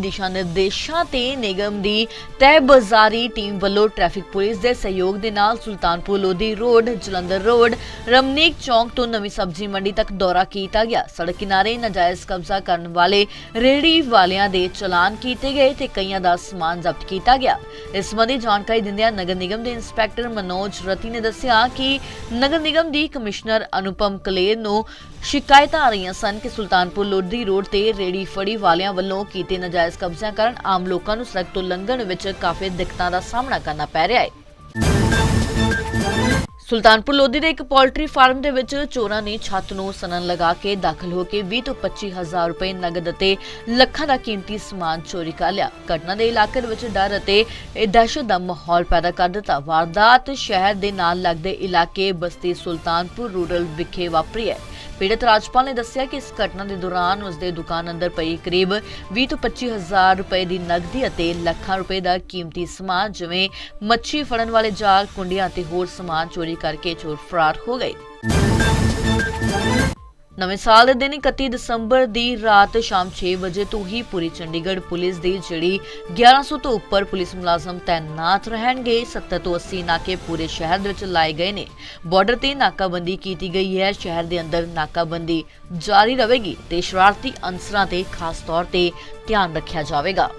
ਦਿਸ਼ਾ ਨਿਰਦੇਸ਼ਾਂ ਤੇ ਨਿਗਮ ਦੀ ਤਹਿਬਜ਼ਾਰੀ ਟੀਮ ਵੱਲੋਂ ਟ੍ਰੈਫਿਕ ਪੁਲਿਸ ਦੇ ਸਹਿਯੋਗ ਦੇ ਨਾਲ ਸੁਲਤਾਨਪੁਰ ਲੋਧੀ ਰੋਡ, ਜਲੰਧਰ ਰੋਡ, ਰਮਨੀਕ ਚੌਂਕ ਤੋਂ ਨਵੀਂ ਸਬਜ਼ੀ ਮੰਡੀ ਤੱਕ ਦੌਰਾ ਕੀਤਾ ਗਿਆ। ਸੜਕ ਕਿਨਾਰੇ ਨਾਜਾਇਜ਼ ਕਬਜ਼ਾ ਕਰਨ ਵਾਲੇ ਰੇਹੜੀ ਵਾਲਿਆਂ ਦੇ ਚਲਾਨ ਕੀਤੇ ਗਏ ਤੇ ਕਈਆਂ ਦਾ ਸਮਾਨ ਜ਼ਬਤ ਕੀਤਾ ਗਿਆ। ਇਸ ਸੰਬੰਧੀ ਜਾਣਕਾਰੀ ਦਿੰਦਿਆਂ ਨਗਰ ਨਿਗਮ ਦੇ ਇੰਸਪੈਕਟਰ ਮਨੋਜ ਰਤੀ ਨੇ ਦੱਸਿਆ ਕਿ ਨਗਰ ਨਿਗਮ ਦੀ ਕਮਿਸ਼ਨਰ ਅਨੁਪਮ ਕਲੇਰ ਨੂੰ ਸ਼ਿਕਾਇਤਾਂ ਆ ਰਹੀਆਂ ਸਨ ਕਿ ਸੁਲਤਾਨਪੁਰ ਲੋਧੀ ਰੋਡ ਤੇ ਰੇੜੀ ਫੜੀ ਵਾਲਿਆਂ ਵੱਲੋਂ ਕੀਤੇ ਨਾਜਾਇਜ਼ ਕਬਜ਼ਿਆਂ ਕਾਰਨ ਆਮ ਲੋਕਾਂ ਨੂੰ ਸੜਕ ਤੋਂ ਲੰਘਣ ਵਿੱਚ ਕਾਫੀ ਦਿੱਕਤਾਂ ਦਾ ਸਾਹਮਣਾ ਕਰਨਾ ਪੈ ਰਿਹਾ ਹੈ। ਸੁਲਤਾਨਪੁਰ ਲੋਧੀ ਦੇ ਇੱਕ ਪੋਲਟਰੀ ਫਾਰਮ ਦੇ ਵਿੱਚ ਚੋਰਾਂ ਨੇ ਛੱਤ ਨੂੰ ਸਨਨ ਲਗਾ ਕੇ ਦਾਖਲ ਹੋ ਕੇ 20 ਤੋਂ 25 ਹਜ਼ਾਰ ਰੁਪਏ ਨਗਦ ਅਤੇ ਲੱਖਾਂ ਦਾ ਕੀਮਤੀ ਸਮਾਨ ਚੋਰੀ ਕਰ ਲਿਆ। ਘਟਨਾ ਦੇ ਇਲਾਕੇ ਦੇ ਵਿੱਚ ਡਰ ਅਤੇ ਦਹਿਸ਼ਤ ਦਾ ਮਾਹੌਲ ਪੈਦਾ ਕਰ ਦਿੱਤਾ। ਵਾਰਦਾਤ ਸ਼ਹਿਰ ਦੇ ਨਾਲ ਲੱਗਦੇ ਇਲਾਕੇ ਬਸਤੀ ਸੁਲਤਾਨਪੁਰ ਰੂਰਲ ਵਿਖੇ ਵਾਪਰੀ ਹੈ। ਪੀੜਤ ਰਾਜਪਾਲ ਨੇ ਦੱਸਿਆ ਕਿ ਇਸ ਘਟਨਾ ਦੇ ਦੌਰਾਨ ਉਸ ਦੇ ਦੁਕਾਨ ਅੰਦਰ ਪਈ ਕਰੀਬ 20 ਤੋਂ 25 ਹਜ਼ਾਰ ਰੁਪਏ ਦੀ ਨਕਦੀ ਅਤੇ ਲੱਖਾਂ ਰੁਪਏ ਦਾ ਕੀਮਤੀ ਸਮਾਨ, ਜਿਵੇਂ ਮੱਛੀ ਫੜਨ ਵਾਲੇ ਜਾਲ, ਕੁੰਡੀਆਂ ਅਤੇ ਹੋਰ ਸਮਾਨ ਚੋਰੀ ਕਰਕੇ ਚੋਰ ਫਰਾਰ ਹੋ ਗਏ। ਨਵੇਂ ਸਾਲ ਦੇ ਦਿਨ 31 ਦਸੰਬਰ ਦੀ ਰਾਤ ਸ਼ਾਮ 6 ਵਜੇ ਤੋਂ ਹੀ ਪੂਰੀ ਚੰਡੀਗੜ੍ਹ ਪੁਲਿਸ ਦੀ ਜਿਹੜੀ 1100 ਤੋਂ ਉੱਪਰ ਪੁਲਿਸ ਮੁਲਾਜ਼ਮ ਤਾਇਨਾਤ ਰਹਿਣਗੇ। 70 ਤੋਂ 80 ਨਾਕੇ ਪੂਰੇ ਸ਼ਹਿਰ ਦੇ ਵਿੱਚ ਲਾਏ ਗਏ ਨੇ। ਬਾਰਡਰ ਤੇ ਨਾਕਾਬੰਦੀ ਕੀਤੀ ਗਈ ਹੈ। ਸ਼ਹਿਰ ਦੇ ਅੰਦਰ ਨਾਕਾਬੰਦੀ ਜਾਰੀ ਰਹੇਗੀ ਤੇ ਸ਼ਰਾਰਤੀ ਅਨਸਰਾਂ ਤੇ ਖਾਸ ਤੌਰ ਤੇ ਧਿਆਨ ਰੱਖਿਆ ਜਾਵੇਗਾ।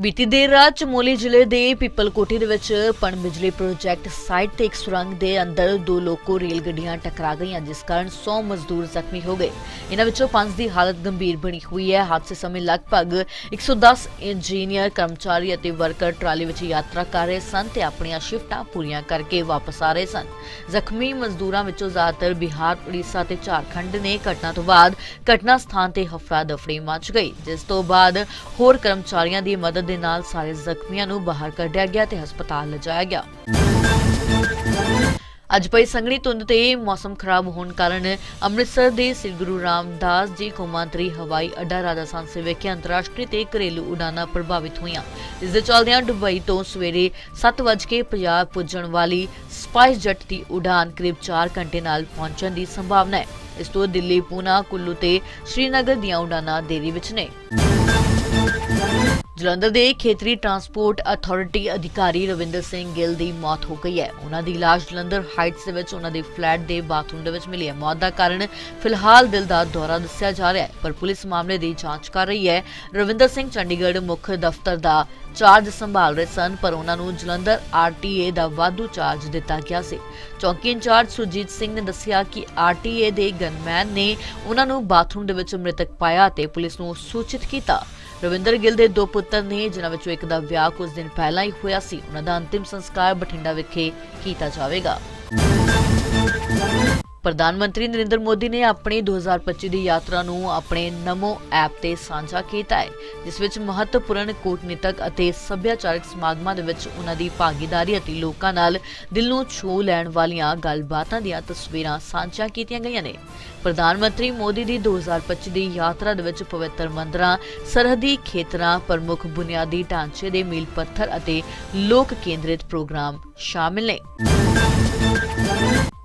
ਬੀਤੀ ਦੇਰ ਰਾਤ ਚਮੋਲੀ ਜ਼ਿਲ੍ਹੇ ਦੇ ਪਿੱਪਲਕੋਟੀ ਦੇ ਵਿੱਚ ਪਣ ਬਿਜਲੀ ਪ੍ਰੋਜੈਕਟ ਸਾਈਟ ਤੇ ਇੱਕ ਸੁਰੰਗ ਦੇ ਅੰਦਰ ਦੋ ਲੋਕੋ ਰੇਲ ਗੱਡੀਆਂ ਟਕਰਾ ਗਈਆਂ, ਜਿਸ ਕਾਰਨ 100 ਮਜ਼ਦੂਰ ਜ਼ਖਮੀ ਹੋ ਗਏ। ਇਹਨਾਂ ਵਿੱਚੋਂ 5 ਦੀ ਹਾਲਤ ਗੰਭੀਰ ਬਣੀ ਹੋਈ ਹੈ। ਹਾਦਸੇ ਸਮੇਂ ਲਗਭਗ 110 ਇੰਜੀਨੀਅਰ, ਕਰਮਚਾਰੀ ਅਤੇ ਵਰਕਰ ਟਰਾਲੀ ਵਿੱਚ ਯਾਤਰਾ ਕਰ ਰਹੇ ਸਨ ਤੇ ਆਪਣੀਆਂ ਸ਼ਿਫਟਾਂ ਪੂਰੀਆਂ ਕਰਕੇ ਵਾਪਸ ਆ ਰਹੇ ਸਨ। ਜ਼ਖਮੀ ਮਜ਼ਦੂਰਾਂ ਵਿੱਚੋਂ ਜ਼ਿਆਦਾਤਰ ਬਿਹਾਰ, ਉੜੀਸਾ ਤੇ ਝਾਰਖੰਡ ਨੇ ਘਟਨਾ ਤੋਂ ਬਾਅਦ ਘਟਨਾ ਸਥਾਨ ਤੇ ਹਫੜਾ ਦਫੜੀ ਮਚ ਗਈ, ਜਿਸ ਤੋਂ ਬਾਅਦ ਹੋਰ ਕਰਮਚਾਰੀਆਂ ਦੀ ਮਦਦ ਦੇ ਨਾਲ ਸਾਰੇ ਜ਼ਖਮੀਆਂ ਨੂੰ ਬਾਹਰ ਕੱਢਿਆ ਗਿਆ ਤੇ ਹਸਪਤਾਲ ਲਿਜਾਇਆ ਗਿਆ। ਅੱਜ ਪਈ ਸੰਘਣੀ ਧੁੰਦ ਤੇ ਮੌਸਮ ਖਰਾਬ ਹੋਣ ਕਾਰਨ ਅੰਮ੍ਰਿਤਸਰ ਦੇ ਸ੍ਰੀ ਗੁਰੂ ਰਾਮਦਾਸ ਜੀ ਕੌਮਾਂਤਰੀ ਹਵਾਈ ਅੱਡਾ, ਰਾਜਸਥਾਨ ਸੇ ਵਿਖੇ ਅੰਤਰਰਾਸ਼ਟਰੀ ਤੇ ਘਰੇਲੂ ਉਡਾਨਾਂ ਪ੍ਰਭਾਵਿਤ ਹੋਈਆਂ। ਇਸ ਦੇ ਚੱਲਦਿਆਂ ਦੁਬਈ ਤੋਂ ਸਵੇਰੇ 7:50 ਪੁੱਜਣ ਵਾਲੀ ਸਪਾਈਸ ਜੈਟ ਦੀ ਉਡਾਨ ਕਰੀਬ 4 ਘੰਟੇ ਨਾਲ ਪਹੁੰਚਣ ਦੀ ਸੰਭਾਵਨਾ ਹੈ। ਇਸ ਤੋਂ ਦਿੱਲੀ, ਪੂਨਾ, ਕੁੱਲੂ ਤੇ ਸ਼੍ਰੀਨਗਰ ਦੀਆਂ ਉਡਾਨਾਂ ਦੇਰੀ ਵਿੱਚ ਨੇ। ਜਲੰਧਰ ਦੇ ਖੇਤਰੀ ਟਰਾਂਸਪੋਰਟ ਅਥਾਰਟੀ ਅਧਿਕਾਰੀ ਰਵਿੰਦਰ ਸਿੰਘ ਗਿੱਲ ਦੀ ਮੌਤ ਹੋ ਗਈ ਹੈ। ਉਹਨਾਂ ਦੀ ਲਾਸ਼ ਜਲੰਧਰ ਹਾਈਟਸ ਦੇ ਵਿੱਚ, ਉਹਨਾਂ ਦੇ ਫਲੈਟ ਦੇ ਬਾਥਰੂਮ ਦੇ ਵਿੱਚ ਮਿਲੀ ਹੈ। ਮੌਤ ਦਾ ਕਾਰਨ ਫਿਲਹਾਲ ਦਿਲ ਦਾ ਦੌਰਾ ਦੱਸਿਆ ਜਾ ਰਿਹਾ ਹੈ, ਪਰ ਪੁਲਿਸ ਮਾਮਲੇ ਦੀ ਜਾਂਚ ਕਰ ਰਹੀ ਹੈ। ਰਵਿੰਦਰ ਸਿੰਘ ਚੰਡੀਗੜ੍ਹ ਮੁੱਖ ਦਫ਼ਤਰ ਦਾ ਚਾਰਜ ਸੰਭਾਲ ਰਹੇ ਸਨ, ਪਰ ਉਹਨਾਂ ਨੂੰ ਜਲੰਧਰ ਆਰਟੀਏ ਦਾ ਵਾਧੂ ਚਾਰਜ ਦਿੱਤਾ ਗਿਆ ਸੀ। ਚੌਕੀ ਇੰਚਾਰਜ ਸੁਰਜੀਤ ਸਿੰਘ ਨੇ ਦੱਸਿਆ ਕਿ ਆਰਟੀਏ ਦੇ ਗਨਮੈਨ ਨੇ ਉਹਨਾਂ ਨੂੰ ਬਾਥਰੂਮ ਦੇ ਵਿੱਚ ਮ੍ਰਿਤਕ ਪਾਇਆ ਤੇ ਪੁਲਿਸ ਨੂੰ ਸੂਚਿਤ ਕੀਤਾ। ਰਵਿੰਦਰ ਗਿੱਲ ਦੇ ਦੋ ਪੁੱਤਰ ਨੇ, ਜਿਨ੍ਹਾਂ ਵਿੱਚੋਂ ਇੱਕ ਦਾ ਵਿਆਹ ਕੁਝ ਦਿਨ ਪਹਿਲਾਂ ਹੀ ਹੋਇਆ ਸੀ। ਉਹਨਾਂ ਦਾ ਅੰਤਿਮ ਸੰਸਕਾਰ ਬਠਿੰਡਾ ਵਿਖੇ ਕੀਤਾ ਜਾਵੇਗਾ। ਪ੍ਰਧਾਨ ਮੰਤਰੀ ਨਰਿੰਦਰ ਮੋਦੀ ਨੇ ਆਪਣੀ 2025 ਦੀ ਯਾਤਰਾ ਨੂੰ ਆਪਣੇ ਨਮੋ ਐਪ ਤੇ ਸਾਂਝਾ ਕੀਤਾ ਹੈ, ਜਿਸ ਵਿੱਚ ਮਹੱਤਵਪੂਰਨ ਕੂਟਨੀਤਕ ਅਤੇ ਸੱਭਿਆਚਾਰਕ ਸਮਾਗਮਾਂ ਦੇ ਵਿੱਚ ਉਹਨਾਂ ਦੀ ਭਾਗੀਦਾਰੀ ਅਤੇ ਲੋਕਾਂ ਨਾਲ ਦਿਲ ਨੂੰ ਛੂ ਲੈਣ ਵਾਲੀਆਂ ਗੱਲਬਾਤਾਂ ਦੀਆਂ ਤਸਵੀਰਾਂ ਸਾਂਝਾ ਕੀਤੀਆਂ ਗਈਆਂ ਨੇ। ਪ੍ਰਧਾਨ ਮੰਤਰੀ ਮੋਦੀ ਦੀ 2025 ਦੀ ਯਾਤਰਾ ਦੇ ਵਿੱਚ ਪਵਿੱਤਰ ਮੰਦਰਾਂ, ਸਰਹੱਦੀ ਖੇਤਰਾਂ, ਪ੍ਰਮੁੱਖ ਬੁਨਿਆਦੀ ਢਾਂਚੇ ਦੇ ਮੀਲ ਪੱਥਰ ਅਤੇ ਲੋਕ ਕੇਂਦਰਿਤ ਪ੍ਰੋਗਰਾਮ ਸ਼ਾਮਿਲ ਨੇ।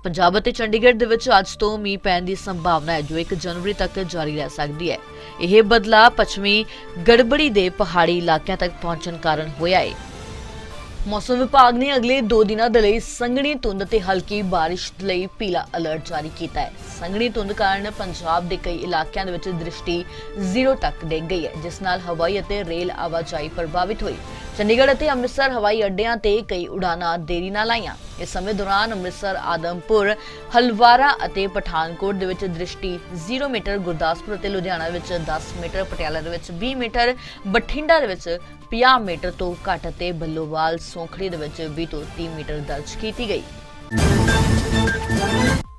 ਪੰਜਾਬ ਅਤੇ ਚੰਡੀਗੜ੍ਹ ਦੇ ਵਿੱਚ ਅੱਜ ਤੋਂ ਮੀਂਹ ਪੈਣ ਦੀ ਸੰਭਾਵਨਾ ਹੈ, ਜੋ 1 ਜਨਵਰੀ ਤੱਕ ਜਾਰੀ ਰਹਿ ਸਕਦੀ ਹੈ। ਇਹ ਬਦਲਾਅ ਪੱਛਮੀ ਗੜਬੜੀ ਦੇ ਪਹਾੜੀ ਇਲਾਕਿਆਂ ਤੱਕ ਪਹੁੰਚਣ ਕਾਰਨ ਹੋਇਆ ਹੈ ਮੌਸਮ ਵਿਭਾਗ ਨੇ ਅਗਲੇ 2 ਦਿਨਾਂ ਦੇ ਲਈ ਸੰਘਣੀ ਧੁੰਦ ਤੇ ਹਲਕੀ ਬਾਰਿਸ਼ ਲਈ ਪੀਲਾ ਅਲਰਟ ਜਾਰੀ ਕੀਤਾ ਹੈ। ਸੰਘਣੀ ਧੁੰਦ ਕਾਰਨ ਪੰਜਾਬ ਦੇ ਕਈ ਇਲਾਕਿਆਂ ਦੇ ਵਿੱਚ ਦ੍ਰਿਸ਼ਟੀ ਜ਼ੀਰੋ ਤੱਕ ਡਿੱਗ ਗਈ ਹੈ, ਜਿਸ ਨਾਲ ਹਵਾਈ ਅਤੇ ਰੇਲ ਆਵਾਜਾਈ ਪ੍ਰਭਾਵਿਤ ਹੋਈ। ਚੰਡੀਗੜ੍ਹ ਅਤੇ ਅੰਮ੍ਰਿਤਸਰ ਹਵਾਈ ਅੱਡਿਆਂ ਤੇ ਕਈ ਉਡਾਨਾਂ ਦੇਰੀ ਨਾਲ ਆਈਆਂ। ਇਸ ਸਮੇਂ ਦੌਰਾਨ ਅੰਮ੍ਰਿਤਸਰ, ਆਦਮਪੁਰ, ਹਲਵਾਰਾ ਅਤੇ ਪਠਾਨਕੋਟ ਦੇ ਵਿੱਚ ਦ੍ਰਿਸ਼ਟੀ 0 ਮੀਟਰ, ਗੁਰਦਾਸਪੁਰ ਅਤੇ ਲੁਧਿਆਣਾ ਵਿੱਚ 10 ਮੀਟਰ, ਪਟਿਆਲਾ ਦੇ ਵਿੱਚ 20 ਮੀਟਰ, ਬਠਿੰਡਾ ਦੇ ਵਿੱਚ 50 ਮੀਟਰ ਤੋਂ ਘੱਟ ਅਤੇ ਬੱਲੋਵਾਲ, ਸੋਖੜੀ ਦੇ ਵਿੱਚ 20 ਤੋਂ 30 ਮੀਟਰ ਦਰਜ ਕੀਤੀ ਗਈ।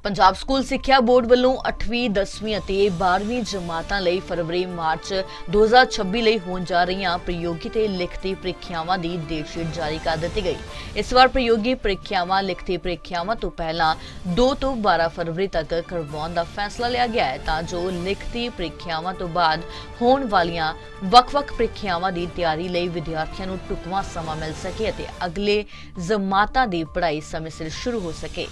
ਪੰਜਾਬ ਸਕੂਲ ਸਿੱਖਿਆ ਬੋਰਡ ਵੱਲੋਂ 8ਵੀਂ 10ਵੀਂ ਅਤੇ 12ਵੀਂ ਜਮਾਤਾਂ ਲਈ ਫਰਵਰੀ-ਮਾਰਚ 2026 ਲਈ ਹੋਣ ਜਾ ਰਹੀਆਂ ਪ੍ਰਯੋਗੀ ਤੇ ਲਿਖਤੀ ਪ੍ਰੀਖਿਆਵਾਂ ਦੀ ਡੇਟ ਸ਼ੀਟ ਜਾਰੀ ਕਰ ਦਿੱਤੀ ਗਈ। ਇਸ ਵਾਰ ਪ੍ਰਯੋਗੀ ਪ੍ਰੀਖਿਆਵਾਂ, ਲਿਖਤੀ ਪ੍ਰੀਖਿਆਵਾਂ ਤੋਂ ਪਹਿਲਾਂ 2 ਤੋਂ 12 ਫਰਵਰੀ ਤੱਕ ਕਰਵਾਉਣ ਦਾ ਫੈਸਲਾ ਲਿਆ ਗਿਆ ਹੈ ਤਾਂ ਜੋ ਲਿਖਤੀ ਪ੍ਰੀਖਿਆਵਾਂ ਤੋਂ ਬਾਅਦ ਹੋਣ ਵਾਲੀਆਂ ਵੱਖ-ਵੱਖ ਪ੍ਰੀਖਿਆਵਾਂ ਦੀ ਤਿਆਰੀ ਲਈ ਵਿਦਿਆਰਥੀਆਂ ਨੂੰ ਢੁਕਵਾਂ ਸਮਾਂ ਮਿਲ ਸਕੇ ਅਤੇ ਅਗਲੇ ਜਮਾਤਾਂ ਦੀ ਪੜ੍ਹਾਈ ਸਮੇਂ ਸਿਰ ਸ਼ੁਰੂ ਹੋ ਸਕੇ।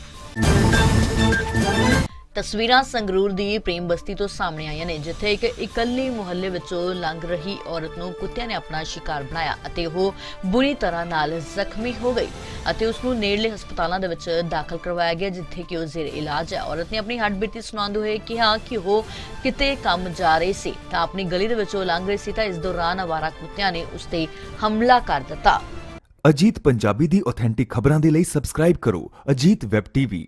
ਤਸਵੀਰਾਂ ਸੰਗਰੂਰ ਦੀ ਪ੍ਰੇਮ ਬਸਤੀ ਤੋਂ ਸਾਹਮਣੇ ਆਈਆਂ ਨੇ, ਜਿੱਥੇ ਇੱਕ ਇਕੱਲੀ ਮੁਹੱਲੇ ਵਿੱਚੋਂ ਲੰਘ ਰਹੀ ਔਰਤ ਨੂੰ ਕੁੱਤਿਆਂ ਨੇ ਆਪਣਾ ਸ਼ਿਕਾਰ ਬਣਾਇਆ ਅਤੇ ਉਹ ਬੁਰੀ ਤਰ੍ਹਾਂ ਨਾਲ ਜ਼ਖਮੀ ਹੋ ਗਈ ਅਤੇ ਉਸ ਨੂੰ ਨੇੜਲੇ ਹਸਪਤਾਲਾਂ ਦੇ ਵਿੱਚ ਦਾਖਲ ਕਰਵਾਇਆ ਗਿਆ, ਜਿੱਥੇ ਕਿ ਉਹ ਜ਼ੇਰ ਇਲਾਜ ਹੈ। ਔਰਤ ਨੇ ਆਪਣੀ ਹੱਡਬੀਤੀ ਸੁਣਾਉਂਦੇ ਹੋਏ ਕਿਹਾ ਕਿ ਉਹ ਕਿਤੇ ਕੰਮ ਜਾ ਰਹੀ ਸੀ, ਤਾਂ ਆਪਣੀ ਗਲੀ ਦੇ ਵਿੱਚੋਂ ਲੰਘ ਰਹੀ ਸੀ, ਤਾਂ ਇਸ ਦੌਰਾਨ ਅਵਾਰਾ ਕੁੱਤਿਆਂ ਨੇ ਉਸ ਤੇ ਹਮਲਾ ਕਰ ਦਿੱਤਾ। ਅਜੀਤ ਪੰਜਾਬੀ ਦੀ ਆਥੈਂਟਿਕ ਖਬਰਾਂ ਦੇ ਲਈ ਸਬਸਕ੍ਰਾਈਬ ਕਰੋ। ਅਜੀਤ ਵੈਬ ਟੀਵੀ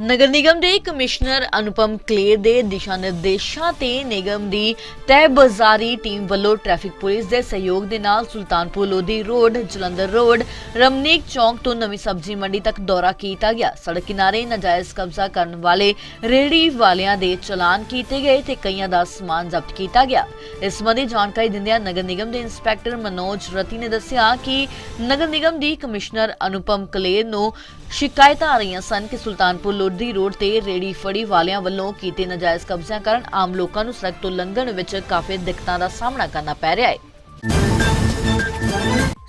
ਨਗਰ ਨਿਗਮ ਦੇ ਕਮਿਸ਼ਨਰ ਅਨੁਪਮ ਕਲੇਰ ਦੇ ਦਿਸ਼ਾ ਨਿਰਦੇਸ਼ਾਂ ਤੇ ਨਿਗਮ ਦੀ ਤਹਿ ਟੀਮ ਵੱਲੋਂ ਟ੍ਰੈਫਿਕ ਪੁਲਿਸ ਦੇ ਸਹਿਯੋਗ ਦੇ ਨਾਲ ਸੁਲਤਾਨਪੁਰ ਲੋਧੀ ਰੋਡ, ਜਲੰਧਰ ਰੋਡ, ਰਮਨੀਕ ਚੌਂਕ ਤੋਂ ਨਵੀਂ ਸਬਜ਼ੀ ਮੰਡੀ ਤੱਕ ਦੌਰਾ ਕੀਤਾ ਗਿਆ। ਸੜਕ ਕਿਨਾਰੇ ਨਾਜਾਇਜ਼ ਕਬਜ਼ਾ ਕਰਨ ਵਾਲੇ ਰੇਹੜੀ ਵਾਲਿਆਂ ਦੇ ਚਲਾਨ ਕੀਤੇ ਗਏ ਤੇ ਕਈਆਂ ਦਾ ਸਮਾਨ ਜ਼ਬਤ ਕੀਤਾ ਗਿਆ। ਇਸ ਸੰਬੰਧੀ ਜਾਣਕਾਰੀ ਦਿੰਦਿਆਂ ਨਗਰ ਨਿਗਮ ਦੇ ਇੰਸਪੈਕਟਰ ਮਨੋਜ ਰਤੀ ਨੇ ਦੱਸਿਆ ਕਿ ਨਗਰ ਨਿਗਮ ਦੀ ਕਮਿਸ਼ਨਰ ਅਨੁਪਮ ਕਲੇਰ ਨੂੰ ਸ਼ਿਕਾਇਤਾਂ ਆ ਰਹੀਆਂ ਸਨ ਕਿ ਸੁਲਤਾਨਪੁਰ ਲੋਧੀ ਰੋਡ ਤੇ ਰੇੜੀ ਫੜੀ ਵਾਲਿਆਂ ਵੱਲੋਂ ਕੀਤੇ ਨਾਜਾਇਜ਼ ਕਬਜ਼ਿਆਂ ਕਾਰਨ ਆਮ ਲੋਕਾਂ ਨੂੰ ਸੜਕ ਤੋਂ ਲੰਘਣ ਵਿੱਚ ਕਾਫੀ ਦਿੱਕਤਾਂ ਦਾ ਸਾਹਮਣਾ ਕਰਨਾ ਪੈ ਰਿਹਾ ਹੈ।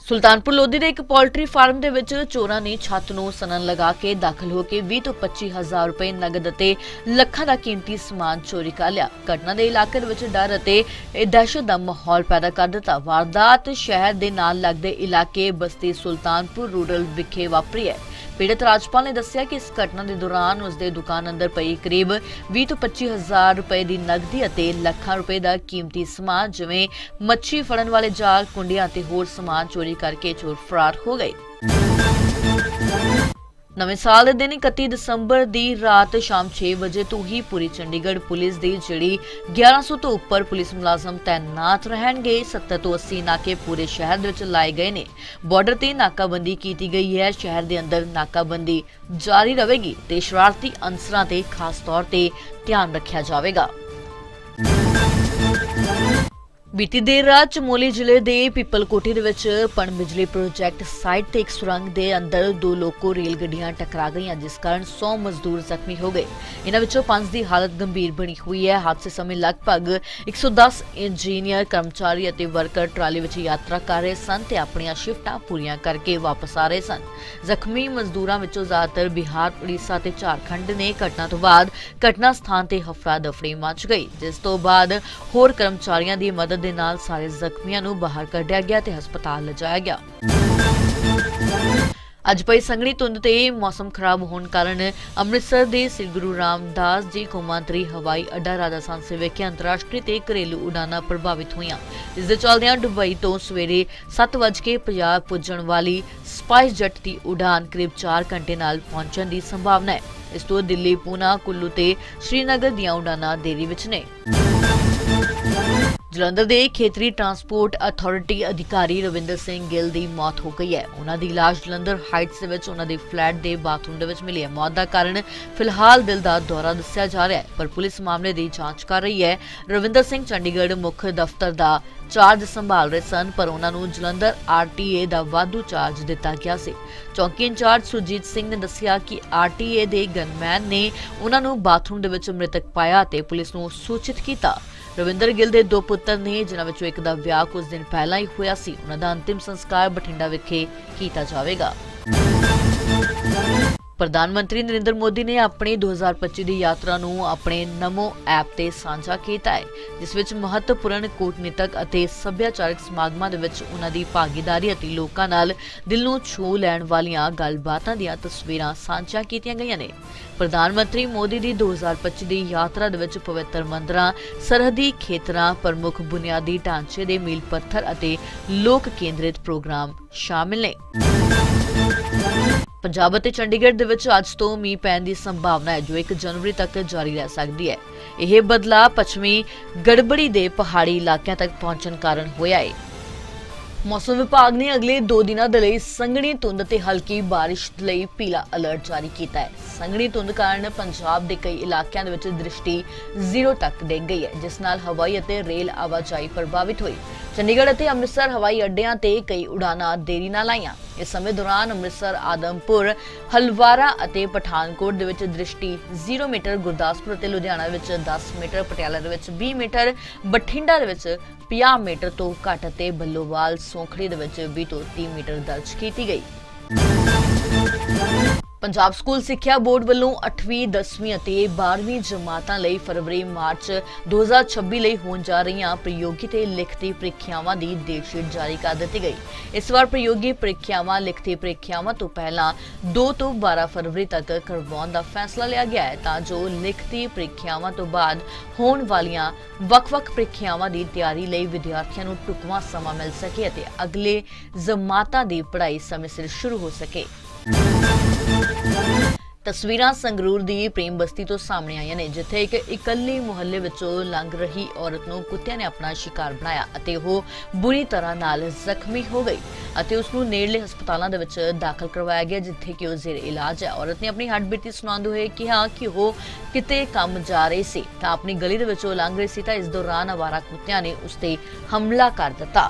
ਸੁਲਤਾਨਪੁਰ ਲੋਧੀ ਦੇ ਇੱਕ ਪੋਲਟਰੀ ਫਾਰਮ ਦੇ ਵਿੱਚ ਚੋਰਾਂ ਨੇ ਛੱਤ ਨੂੰ ਸਨਨ ਲਗਾ ਕੇ ਦਾਖਲ ਹੋ ਕੇ 20 ਤੋਂ 25 ਹਜ਼ਾਰ ਰੁਪਏ ਨਗਦ ਅਤੇ ਲੱਖਾਂ ਦਾ ਕੀਮਤੀ ਸਮਾਨ ਚੋਰੀ ਕਰ ਲਿਆ। ਘਟਨਾ ਦੇ ਇਲਾਕੇ ਦੇ ਵਿੱਚ ਡਰ ਅਤੇ ਦਹਿਸ਼ਤ ਦਾ ਮਾਹੌਲ ਪੈਦਾ ਕਰ ਦਿੱਤਾ। ਵਾਰਦਾਤ ਸ਼ਹਿਰ ਦੇ ਨਾਲ ਲੱਗਦੇ ਇਲਾਕੇ ਬਸਤੀ ਸੁਲਤਾਨਪੁਰ ਰੂਰਲ ਵਿਖੇ ਵਾਪਰੀ ਹੈ। ਪੀੜਤ ਰਾਜਪਾਲ ਨੇ ਦੱਸਿਆ ਕਿ ਇਸ ਘਟਨਾ ਦੇ ਦੌਰਾਨ ਉਸ ਦੇ ਦੁਕਾਨ ਅੰਦਰ ਪਈ ਕਰੀਬ 20 ਤੋਂ 25 ਹਜ਼ਾਰ ਰੁਪਏ ਦੀ ਨਗਦੀ ਅਤੇ ਲੱਖਾਂ ਰੁਪਏ ਦਾ ਕੀਮਤੀ ਸਮਾਨ, ਜਿਵੇਂ ਮੱਛੀ ਫੜਨ ਵਾਲੇ ਜਾਲ, ਕੁੰਡੀਆਂ ਅਤੇ ਹੋਰ ਸਮਾਨ ਚੋਰੀ ਕਰਕੇ ਚੋਰ ਫਰਾਰ ਹੋ ਗਏ। ਨਵੇਂ ਸਾਲ ਦੇ ਦਿਨ 31 ਦਸੰਬਰ ਦੀ ਰਾਤ ਸ਼ਾਮ 6 ਵਜੇ ਤੋਂ ਹੀ ਪੂਰੀ ਚੰਡੀਗੜ੍ਹ ਪੁਲਿਸ ਦੀ ਜਿਹੜੀ 1100 ਤੋਂ ਉੱਪਰ ਪੁਲਿਸ ਮੁਲਾਜ਼ਮ ਤਾਇਨਾਤ ਰਹਿਣਗੇ। 70 ਤੋਂ 80 ਨਾਕੇ ਪੂਰੇ ਸ਼ਹਿਰ ਦੇ ਵਿੱਚ ਲਾਏ ਗਏ ਨੇ। ਬਾਰਡਰ ਤੇ ਨਾਕਾਬੰਦੀ ਕੀਤੀ ਗਈ ਹੈ। ਸ਼ਹਿਰ ਦੇ ਅੰਦਰ ਨਾਕਾਬੰਦੀ ਜਾਰੀ ਰਹੇਗੀ ਤੇ ਸ਼ਰਾਰਤੀ ਅਨਸਰਾਂ ਤੇ ਖਾਸ ਤੌਰ ਤੇ ਧਿਆਨ ਰੱਖਿਆ ਜਾਵੇਗਾ। ਬੀਤੀ ਦੇਰ ਰਾਤ ਚਮੋਲੀ ਜ਼ਿਲ੍ਹੇ ਦੇ ਪਿੱਪਲਕੋਟੀ ਦੇ ਵਿੱਚ ਪਣ ਬਿਜਲੀ ਪ੍ਰੋਜੈਕਟ ਸਾਈਟ ਤੇ ਇੱਕ ਸੁਰੰਗ ਦੇ ਅੰਦਰ ਦੋ ਲੋਕੋ ਰੇਲ ਗੱਡੀਆਂ ਟਕਰਾ ਗਈਆਂ, ਜਿਸ ਕਾਰਨ 100 ਮਜ਼ਦੂਰ ਜ਼ਖਮੀ ਹੋ ਗਏ। ਇਹਨਾਂ ਵਿੱਚੋਂ 5 ਦੀ ਹਾਲਤ ਗੰਭੀਰ ਬਣੀ ਹੋਈ ਹੈ। ਹਾਦਸੇ ਸਮੇਂ ਲਗਭਗ 110 ਇੰਜੀਨੀਅਰ, ਕਰਮਚਾਰੀ ਅਤੇ ਵਰਕਰ ਟਰਾਲੀ ਵਿੱਚ ਯਾਤਰਾ ਕਰ ਰਹੇ ਸਨ ਤੇ ਆਪਣੀਆਂ ਸ਼ਿਫਟਾਂ ਪੂਰੀਆਂ ਕਰਕੇ ਵਾਪਸ ਆ ਰਹੇ ਸਨ। ਜ਼ਖਮੀ ਮਜ਼ਦੂਰਾਂ ਵਿੱਚੋਂ ਜ਼ਿਆਦਾਤਰ ਬਿਹਾਰ, ਉੜੀਸਾ ਤੇ ਝਾਰਖੰਡ ਨੇ। ਘਟਨਾ ਤੋਂ ਬਾਅਦ ਘਟਨਾ ਸਥਾਨ ਤੇ ਹਫੜਾ ਦਫੜੀ ਮਚ ਗਈ, ਜਿਸ ਤੋਂ ਬਾਅਦ ਹੋਰ ਕਰਮਚਾਰੀਆਂ ਦੀ ਮਦਦ ਦੇ ਨਾਲ ਸਾਰੇ ਜ਼ਖਮੀਆਂ ਨੂੰ ਬਾਹਰ ਕੱਢਿਆ ਗਿਆ ਤੇ ਹਸਪਤਾਲ ਲਿਜਾਇਆ ਗਿਆ। ਅੱਜ ਪਈ ਸੰਘਣੀ ਧੁੰਦ ਤੇ ਮੌਸਮ ਖਰਾਬ ਹੋਣ ਕਾਰਨ ਅੰਮ੍ਰਿਤਸਰ ਦੇ ਸ੍ਰੀ ਗੁਰੂ ਰਾਮਦਾਸ ਜੀ ਕੌਮਾਂਤਰੀ ਹਵਾਈ ਅੱਡਾ ਰਾਜਸਥਾਨ ਸੇ ਵਿਖੇ ਅੰਤਰਰਾਸ਼ਟਰੀ ਤੇ ਘਰੇਲੂ ਉਡਾਨਾਂ ਪ੍ਰਭਾਵਿਤ ਹੋਈਆਂ। ਇਸ ਦੇ ਚੱਲਦਿਆਂ ਦੁਬਈ ਤੋਂ ਸਵੇਰੇ 7:50 ਪੁੱਜਣ ਵਾਲੀ ਸਪਾਈਸ ਜੈਟ ਦੀ ਉਡਾਨ ਕਰੀਬ 4 ਘੰਟੇ ਨਾਲ ਪਹੁੰਚਣ ਦੀ ਸੰਭਾਵਨਾ ਹੈ। ਇਸ ਤੋਂ ਦਿੱਲੀ, ਪੂਨਾ, ਕੁੱਲੂ ਤੇ ਸ਼੍ਰੀਨਗਰ ਦੀਆਂ ਉਡਾਨਾਂ ਦੇਰੀ ਵਿੱਚ ਨੇ। ਜਲੰਧਰ ਦੇ ਖੇਤਰੀ ਟਰਾਂਸਪੋਰਟ ਅਥਾਰਟੀ ਅਧਿਕਾਰੀ ਰਵਿੰਦਰ ਸਿੰਘ ਗਿੱਲ ਦੀ ਮੌਤ ਹੋ ਗਈ ਹੈ। ਉਹਨਾਂ ਦੀ ਲਾਸ਼ ਜਲੰਧਰ ਹਾਈਟਸ ਦੇ ਵਿੱਚ, ਉਹਨਾਂ ਦੇ ਫਲੈਟ ਦੇ ਬਾਥਰੂਮ ਦੇ ਵਿੱਚ ਮਿਲੀ ਹੈ। ਮੌਤ ਦਾ ਕਾਰਨ ਫਿਲਹਾਲ ਦਿਲ ਦਾ ਦੌਰਾ ਦੱਸਿਆ ਜਾ ਰਿਹਾ ਹੈ, ਪਰ ਪੁਲਿਸ ਮਾਮਲੇ ਦੀ ਜਾਂਚ ਕਰ ਰਹੀ ਹੈ। ਰਵਿੰਦਰ ਸਿੰਘ ਚੰਡੀਗੜ੍ਹ ਮੁੱਖ ਦਫ਼ਤਰ ਦਾ ਚਾਰਜ ਸੰਭਾਲ ਰਹੇ ਸਨ, ਪਰ ਉਹਨਾਂ ਨੂੰ ਜਲੰਧਰ ਆਰਟੀਏ ਦਾ ਵਾਧੂ ਚਾਰਜ ਦਿੱਤਾ ਗਿਆ ਸੀ। ਚੌਕੀ ਇੰਚਾਰਜ ਸੁਰਜੀਤ ਸਿੰਘ ਨੇ ਦੱਸਿਆ ਕਿ ਆਰਟੀਏ ਦੇ ਗਨਮੈਨ ਨੇ ਉਹਨਾਂ ਨੂੰ ਬਾਥਰੂਮ ਦੇ ਵਿੱਚ ਮ੍ਰਿਤਕ ਪਾਇਆ ਤੇ ਪੁਲਿਸ ਨੂੰ ਸੂਚਿਤ ਕੀਤਾ। ਰਵਿੰਦਰ ਗਿੱਲ ਦੇ ਦੋ ਪੁੱਤਰ ਨੇ, ਜਿਨ੍ਹਾਂ ਵਿੱਚੋਂ ਇੱਕ ਦਾ ਵਿਆਹ ਕੁਝ ਦਿਨ ਪਹਿਲਾਂ ਹੀ ਹੋਇਆ ਸੀ। ਉਹਨਾਂ ਦਾ ਅੰਤਿਮ ਸੰਸਕਾਰ ਬਠਿੰਡਾ ਵਿਖੇ ਕੀਤਾ ਜਾਵੇਗਾ। ਪ੍ਰਧਾਨ ਮੰਤਰੀ ਨਰਿੰਦਰ ਮੋਦੀ ਨੇ ਆਪਣੀ 2025 ਦੀ ਯਾਤਰਾ ਨੂੰ ਆਪਣੇ ਨਮੋ ਐਪ ਤੇ ਸਾਂਝਾ ਕੀਤਾ ਹੈ, ਜਿਸ ਵਿੱਚ ਮਹੱਤਵਪੂਰਨ ਕੂਟਨੀਤਕ ਅਤੇ ਸੱਭਿਆਚਾਰਕ ਸਮਾਗਮਾਂ ਦੇ ਵਿੱਚ ਉਹਨਾਂ ਦੀ ਭਾਗੀਦਾਰੀ ਅਤੇ ਲੋਕਾਂ ਨਾਲ ਦਿਲ ਨੂੰ ਛੂ ਲੈਣ ਵਾਲੀਆਂ ਗੱਲਬਾਤਾਂ ਦੀਆਂ ਤਸਵੀਰਾਂ ਸਾਂਝਾ ਕੀਤੀਆਂ ਗਈਆਂ ਨੇ। ਪ੍ਰਧਾਨ ਮੰਤਰੀ ਮੋਦੀ ਦੀ 2025 ਦੀ ਯਾਤਰਾ ਦੇ ਵਿੱਚ ਪਵਿੱਤਰ ਮੰਦਰਾਂ, ਸਰਹੱਦੀ ਖੇਤਰਾਂ, ਪ੍ਰਮੁੱਖ ਬੁਨਿਆਦੀ ਢਾਂਚੇ ਦੇ ਮੀਲ ਪੱਥਰ ਅਤੇ ਲੋਕ ਕੇਂਦਰਿਤ ਪ੍ਰੋਗਰਾਮ ਸ਼ਾਮਿਲ ਨੇ। ਪੰਜਾਬ ਅਤੇ ਚੰਡੀਗੜ੍ਹ ਦੇ ਵਿੱਚ ਅੱਜ ਤੋਂ ਮੀਂਹ ਪੈਣ ਦੀ ਸੰਭਾਵਨਾ ਹੈ, ਜੋ 1 ਜਨਵਰੀ ਤੱਕ ਜਾਰੀ ਰਹਿ ਸਕਦੀ ਹੈ। ਇਹ ਬਦਲਾਅ ਪੱਛਮੀ ਗੜਬੜੀ ਦੇ ਪਹਾੜੀ ਇਲਾਕਿਆਂ ਤੱਕ ਪਹੁੰਚਣ ਕਾਰਨ ਹੋਇਆ ਹੈ ਮੌਸਮ ਵਿਭਾਗ ਨੇ ਅਗਲੇ 2 ਦਿਨਾਂ ਦੇ ਲਈ ਸੰਘਣੀ ਧੁੰਦ ਤੇ ਹਲਕੀ ਬਾਰਿਸ਼ ਲਈ ਪੀਲਾ ਅਲਰਟ ਜਾਰੀ ਕੀਤਾ ਹੈ। ਸੰਘਣੀ ਧੁੰਦ ਕਾਰਨ ਪੰਜਾਬ ਦੇ ਕਈ ਇਲਾਕਿਆਂ ਦੇ ਵਿੱਚ ਦ੍ਰਿਸ਼ਟੀ ਜ਼ੀਰੋ ਤੱਕ ਡਿੱਗ ਗਈ ਹੈ, ਜਿਸ ਨਾਲ ਹਵਾਈ ਅਤੇ ਰੇਲ ਆਵਾਜਾਈ ਪ੍ਰਭਾਵਿਤ ਹੋਈ। ਚੰਡੀਗੜ੍ਹ ਅਤੇ ਅੰਮ੍ਰਿਤਸਰ ਹਵਾਈ ਅੱਡਿਆਂ ਤੇ ਕਈ ਉਡਾਨਾਂ ਦੇਰੀ ਨਾਲ ਆਈਆਂ। ਇਸ ਸਮੇਂ ਦੌਰਾਨ ਅੰਮ੍ਰਿਤਸਰ, ਆਦਮਪੁਰ, ਹਲਵਾਰਾ ਅਤੇ ਪਠਾਨਕੋਟ ਦੇ ਵਿੱਚ ਦ੍ਰਿਸ਼ਟੀ 0 ਮੀਟਰ, ਗੁਰਦਾਸਪੁਰ ਅਤੇ ਲੁਧਿਆਣਾ ਵਿੱਚ 10 ਮੀਟਰ, ਪਟਿਆਲਾ ਦੇ ਵਿੱਚ 20 ਮੀਟਰ, ਬਠਿੰਡਾ ਦੇ ਵਿੱਚ 50 ਮੀਟਰ ਤੋਂ ਘੱਟ ਅਤੇ ਬੱਲੋਵਾਲ, ਸੌਂਖੜੀ ਦੇ ਵਿੱਚ 20 ਤੋਂ 30 ਮੀਟਰ ਦਰਜ ਕੀਤੀ ਗਈ। ਪੰਜਾਬ ਸਕੂਲ ਸਿੱਖਿਆ ਬੋਰਡ ਵੱਲੋਂ 8ਵੀਂ 10ਵੀਂ ਅਤੇ 12ਵੀਂ ਜਮਾਤਾਂ ਲਈ ਫਰਵਰੀ-ਮਾਰਚ 2026 ਲਈ ਹੋਣ ਜਾ ਰਹੀਆਂ ਪ੍ਰਯੋਗੀ ਤੇ ਲਿਖਤੀ ਪ੍ਰੀਖਿਆਵਾਂ ਦੀ ਡੇਟ ਸ਼ੀਟ ਜਾਰੀ ਕਰ ਦਿੱਤੀ ਗਈ। ਇਸ ਵਾਰ ਪ੍ਰਯੋਗੀ ਪ੍ਰੀਖਿਆਵਾਂ, ਲਿਖਤੀ ਪ੍ਰੀਖਿਆਵਾਂ ਤੋਂ ਪਹਿਲਾਂ 2 ਤੋਂ 12 ਫਰਵਰੀ ਤੱਕ ਕਰਵਾਉਣ ਦਾ ਫੈਸਲਾ ਲਿਆ ਗਿਆ ਹੈ ਤਾਂ ਜੋ ਲਿਖਤੀ ਪ੍ਰੀਖਿਆਵਾਂ ਤੋਂ ਬਾਅਦ ਹੋਣ ਵਾਲੀਆਂ ਵੱਖ-ਵੱਖ ਪ੍ਰੀਖਿਆਵਾਂ ਦੀ ਤਿਆਰੀ ਲਈ ਵਿਦਿਆਰਥੀਆਂ ਨੂੰ ਢੁਕਵਾਂ ਸਮਾਂ ਮਿਲ ਸਕੇ ਅਤੇ ਅਗਲੇ ਜਮਾਤਾਂ ਦੀ ਪੜ੍ਹਾਈ ਸਮੇਂ ਸਿਰ ਸ਼ੁਰੂ ਹੋ ਸਕੇ। ਤਸਵੀਰਾਂ ਸੰਗਰੂਰ ਦੀ ਪ੍ਰੇਮ ਬਸਤੀ ਤੋਂ ਸਾਹਮਣੇ ਆਈਆਂ ਨੇ, ਜਿੱਥੇ ਇੱਕ ਇਕੱਲੀ ਮੁਹੱਲੇ ਵਿੱਚੋਂ ਲੰਘ ਰਹੀ ਔਰਤ ਨੂੰ ਕੁੱਤਿਆਂ ਨੇ ਆਪਣਾ ਸ਼ਿਕਾਰ ਬਣਾਇਆ ਅਤੇ ਉਹ ਬੁਰੀ ਤਰ੍ਹਾਂ ਨਾਲ ਜ਼ਖਮੀ ਹੋ ਗਈ ਅਤੇ ਉਸ ਨੂੰ ਨੇੜਲੇ ਹਸਪਤਾਲਾਂ ਦੇ ਵਿੱਚ ਦਾਖਲ ਕਰਵਾਇਆ ਗਿਆ, ਜਿੱਥੇ ਕਿ ਉਹ ਜ਼ੇਰ ਇਲਾਜ ਹੈ। ਔਰਤ ਨੇ ਆਪਣੀ ਹੱਡਬੀਤੀ ਸੁਣਾਉਂਦੇ ਹੋਏ ਕਿਹਾ ਕਿ ਉਹ ਕਿਤੇ ਕੰਮ ਜਾ ਰਹੀ ਸੀ ਤਾਂ ਆਪਣੀ ਗਲੀ ਦੇ ਵਿੱਚੋਂ ਲੰਘ ਰਹੀ ਸੀ ਤਾਂ ਇਸ ਦੌਰਾਨ ਆਵਾਰਾ ਕੁੱਤਿਆਂ ਨੇ ਉਸ ਤੇ ਹਮਲਾ ਕਰ ਦਿੱਤਾ।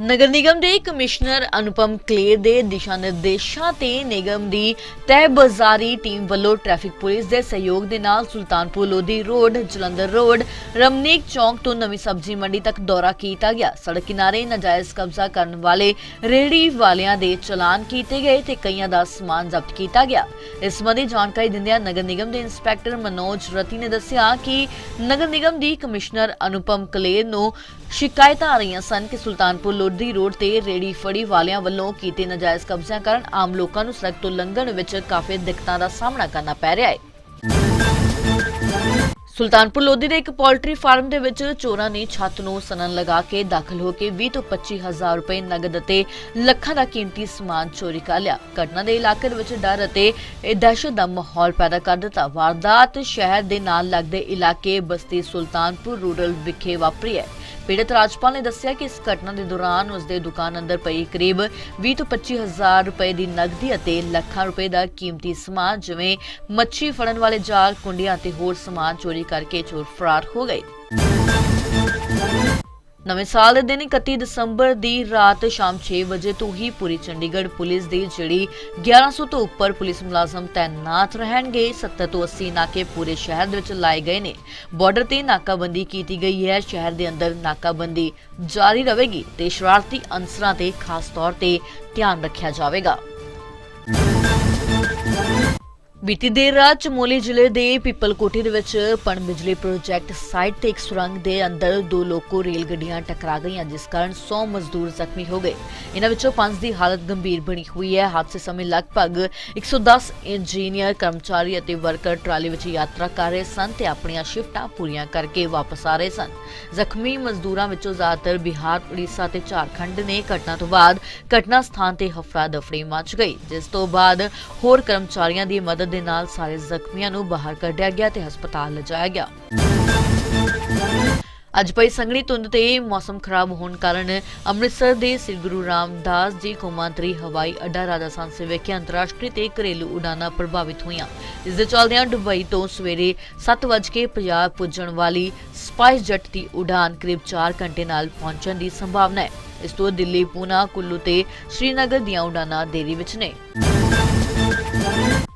ਨਗਰ ਨਿਗਮ ਦੇ ਕਮਿਸ਼ਨਰ ਅਨੁਪਮ ਕਲੇਰ ਦੇ ਦਿਸ਼ਾ ਨਿਰਦੇਸ਼ਾਂ ਤੇ ਨਿਗਮ ਦੀ ਤਹਿ ਟੀਮ ਵੱਲੋਂ ਟ੍ਰੈਫਿਕ ਪੁਲਿਸ ਦੇ ਸਹਿਯੋਗ ਦੇ ਨਾਲ ਸੁਲਤਾਨਪੁਰ ਲੋਧੀ ਰੋਡ, ਜਲੰਧਰ ਰੋਡ, ਰਮਨੀਕ ਚੌਂਕ ਤੋਂ ਨਵੀਂ ਸਬਜ਼ੀ ਮੰਡੀ ਤੱਕ ਦੌਰਾ ਕੀਤਾ ਗਿਆ। ਸੜਕ ਕਿਨਾਰੇ ਨਾਜਾਇਜ਼ ਕਬਜ਼ਾ ਕਰਨ ਵਾਲੇ ਰੇਹੜੀ ਵਾਲਿਆਂ ਦੇ ਚਲਾਨ ਕੀਤੇ ਗਏ ਤੇ ਕਈਆਂ ਦਾ ਸਮਾਨ ਜ਼ਬਤ ਕੀਤਾ ਗਿਆ। ਇਸ ਸੰਬੰਧੀ ਜਾਣਕਾਰੀ ਦਿੰਦਿਆਂ ਨਗਰ ਨਿਗਮ ਦੇ ਇੰਸਪੈਕਟਰ ਮਨੋਜ ਰਤੀ ਨੇ ਦੱਸਿਆ ਕਿ ਨਗਰ ਨਿਗਮ ਦੀ ਕਮਿਸ਼ਨਰ ਅਨੁਪਮ ਕਲੇਰ ਨੂੰ ਸ਼ਿਕਾਇਤਾਂ ਆ ਰਹੀਆਂ ਸਨ ਕਿ ਸੁਲਤਾਨਪੁਰ ਲੋਧੀ ਰੋਡ ਤੇ ਰੇੜੀ ਫੜੀ ਵਾਲਿਆਂ ਵੱਲੋਂ ਕੀਤੇ ਨਾਜਾਇਜ਼ ਕਬਜ਼ਿਆਂ ਕਾਰਨ ਆਮ ਲੋਕਾਂ ਨੂੰ ਸੜਕ ਤੋਂ ਲੰਘਣ ਵਿੱਚ ਕਾਫੀ ਦਿੱਕਤਾਂ ਦਾ ਸਾਹਮਣਾ ਕਰਨਾ ਪੈ ਰਿਹਾ ਹੈ। ਸੁਲਤਾਨਪੁਰ ਲੋਧੀ ਦੇ ਇੱਕ ਪੋਲਟਰੀ ਫਾਰਮ ਦੇ ਵਿੱਚ ਚੋਰਾਂ ਨੇ ਛੱਤ ਨੂੰ ਸਨਨ ਲਗਾ ਕੇ ਦਾਖਲ ਹੋ ਕੇ 20 ਤੋਂ 25 ਹਜ਼ਾਰ ਰੁਪਏ ਨਗਦ ਅਤੇ ਲੱਖਾਂ ਦਾ ਕੀਮਤੀ ਸਮਾਨ ਚੋਰੀ ਕਰ ਲਿਆ। ਘਟਨਾ ਦੇ ਇਲਾਕੇ ਦੇ ਵਿੱਚ ਡਰ ਅਤੇ ਦਹਿਸ਼ਤ ਦਾ ਮਾਹੌਲ ਪੈਦਾ ਕਰ ਦਿੱਤਾ। ਵਾਰਦਾਤ ਸ਼ਹਿਰ ਦੇ ਨਾਲ ਲੱਗਦੇ ਇਲਾਕੇ ਬਸਤੀ ਸੁਲਤਾਨਪੁਰ ਰੂਰਲ ਵਿਖੇ ਵਾਪਰੀ ਹੈ। ਪੀੜਤ ਰਾਜਪਾਲ ਨੇ ਦੱਸਿਆ ਕਿ ਇਸ ਘਟਨਾ ਦੇ ਦੌਰਾਨ ਉਸ ਦੇ ਦੁਕਾਨ ਅੰਦਰ ਪਈ ਕਰੀਬ 20 ਤੋਂ 25 ਹਜ਼ਾਰ ਰੁਪਏ ਦੀ ਨਕਦੀ ਅਤੇ ਲੱਖਾਂ ਰੁਪਏ ਦਾ ਕੀਮਤੀ ਸਮਾਨ, ਜਿਵੇਂ ਮੱਛੀ ਫੜਨ ਵਾਲੇ ਜਾਲ, ਕੁੰਡੀਆਂ ਅਤੇ ਹੋਰ ਸਮਾਨ ਚੋਰੀ ਕਰਕੇ ਚੋਰ ਫਰਾਰ ਹੋ ਗਏ। ਨਵੇਂ ਸਾਲ ਦੇ ਦਿਨ 31 ਦਸੰਬਰ ਦੀ ਰਾਤ ਸ਼ਾਮ 6 ਵਜੇ ਤੋਂ ਹੀ ਪੂਰੀ ਚੰਡੀਗੜ੍ਹ ਪੁਲਿਸ ਦੀ ਜਿਹੜੀ 1100 ਤੋਂ ਉੱਪਰ ਪੁਲਿਸ ਮੁਲਾਜ਼ਮ ਤੈਨਾਤ ਰਹਿਣਗੇ 70 ਤੋਂ 80 ਨਾਕੇ ਪੂਰੇ ਸ਼ਹਿਰ ਦੇ ਵਿੱਚ ਲਾਏ ਗਏ ਨੇ। ਬਾਰਡਰ ਤੇ ਨਾਕਾਬੰਦੀ ਕੀਤੀ ਗਈ ਹੈ। ਸ਼ਹਿਰ ਦੇ ਅੰਦਰ ਨਾਕਾਬੰਦੀ ਜਾਰੀ ਰਹੇਗੀ ਤੇ ਸ਼ਰਾਰਤੀ ਅਨਸਰਾਂ ਤੇ ਖਾਸ ਤੌਰ ਤੇ ਧਿਆਨ ਰੱਖਿਆ ਜਾਵੇਗਾ। ਬੀਤੀ ਦੇਰ ਰਾਤ ਚਮੋਲੀ ਜ਼ਿਲ੍ਹੇ ਦੇ ਪਿੱਪਲ ਕੋਠੀ ਦੇ ਵਿੱਚ ਪਣ ਬਿਜਲੀ ਪ੍ਰੋਜੈਕਟ ਸਾਈਟ ਤੇ ਇੱਕ ਸੁਰੰਗ ਦੇ ਅੰਦਰ ਦੋ ਲੋਕੋ ਰੇਲ ਗੱਡੀਆਂ ਟਕਰਾ ਗਈਆਂ, ਜਿਸ ਕਾਰਨ 100 ਮਜ਼ਦੂਰ ਜ਼ਖਮੀ ਹੋ ਗਏ। ਇਹਨਾਂ ਵਿੱਚੋਂ 5 ਦੀ ਹਾਲਤ ਗੰਭੀਰ ਬਣੀ ਹੋਈ ਹੈ। ਹਾਦਸੇ ਸਮੇਂ ਲਗਭਗ 110 ਇੰਜੀਨੀਅਰ, ਕਰਮਚਾਰੀ ਅਤੇ ਵਰਕਰ ਟਰਾਲੀ ਵਿੱਚ ਯਾਤਰਾ ਕਰ ਰਹੇ ਸਨ ਤੇ ਆਪਣੀਆਂ ਸ਼ਿਫਟਾਂ ਪੂਰੀਆਂ ਕਰਕੇ ਵਾਪਸ ਆ ਰਹੇ ਸਨ। ਜ਼ਖਮੀ ਮਜ਼ਦੂਰਾਂ ਵਿੱਚੋਂ ਜ਼ਿਆਦਾਤਰ ਬਿਹਾਰ, ਉੜੀਸਾ ਤੇ ਝਾਰਖੰਡ ਨੇ ਘਟਨਾ ਤੋਂ ਬਾਅਦ ਘਟਨਾ ਸਥਾਨ ਤੇ ਹਫੜਾ ਦਫੜੀ ਮਚ ਗਈ, ਜਿਸ ਤੋਂ ਬਾਅਦ ਹੋਰ ਕਰਮਚਾਰੀਆਂ ਦੀ ਮਦਦ ਦੇ ਨਾਲ ਸਾਰੇ ਜ਼ਖਮੀਆਂ ਨੂੰ ਬਾਹਰ ਕੱਢਿਆ ਗਿਆ ਤੇ ਹਸਪਤਾਲ ਲਿਜਾਇਆ ਗਿਆ। ਅੱਜ ਪਈ ਸੰਘਣੀ ਧੁੰਦ ਤੇ ਮੌਸਮ ਖਰਾਬ ਹੋਣ ਕਾਰਨ ਅੰਮ੍ਰਿਤਸਰ ਦੇ ਸ੍ਰੀ ਗੁਰੂ ਰਾਮਦਾਸ ਜੀ ਕੌਮਾਂਤਰੀ ਹਵਾਈ ਅੱਡਾ ਰਾਜਸਥਾਨ ਸੇ ਵਿਖੇ ਅੰਤਰਰਾਸ਼ਟਰੀ ਤੇ ਘਰੇਲੂ ਉਡਾਨਾਂ ਪ੍ਰਭਾਵਿਤ ਹੋਈਆਂ। ਇਸ ਦੇ ਚੱਲਦਿਆਂ ਦੁਬਈ ਤੋਂ ਸਵੇਰੇ 7:50 ਪੁੱਜਣ ਵਾਲੀ ਸਪਾਈਸ ਜੈਟ ਦੀ ਉਡਾਨ ਕਰੀਬ 4 ਘੰਟੇ ਨਾਲ ਪਹੁੰਚਣ ਦੀ ਸੰਭਾਵਨਾ ਹੈ। ਇਸ ਤੋਂ ਦਿੱਲੀ, ਪੂਨਾ, ਕੁੱਲੂ ਤੇ ਸ਼੍ਰੀਨਗਰ ਦੀਆਂ ਉਡਾਨਾਂ ਦੇਰੀ ਵਿੱਚ ਨੇ।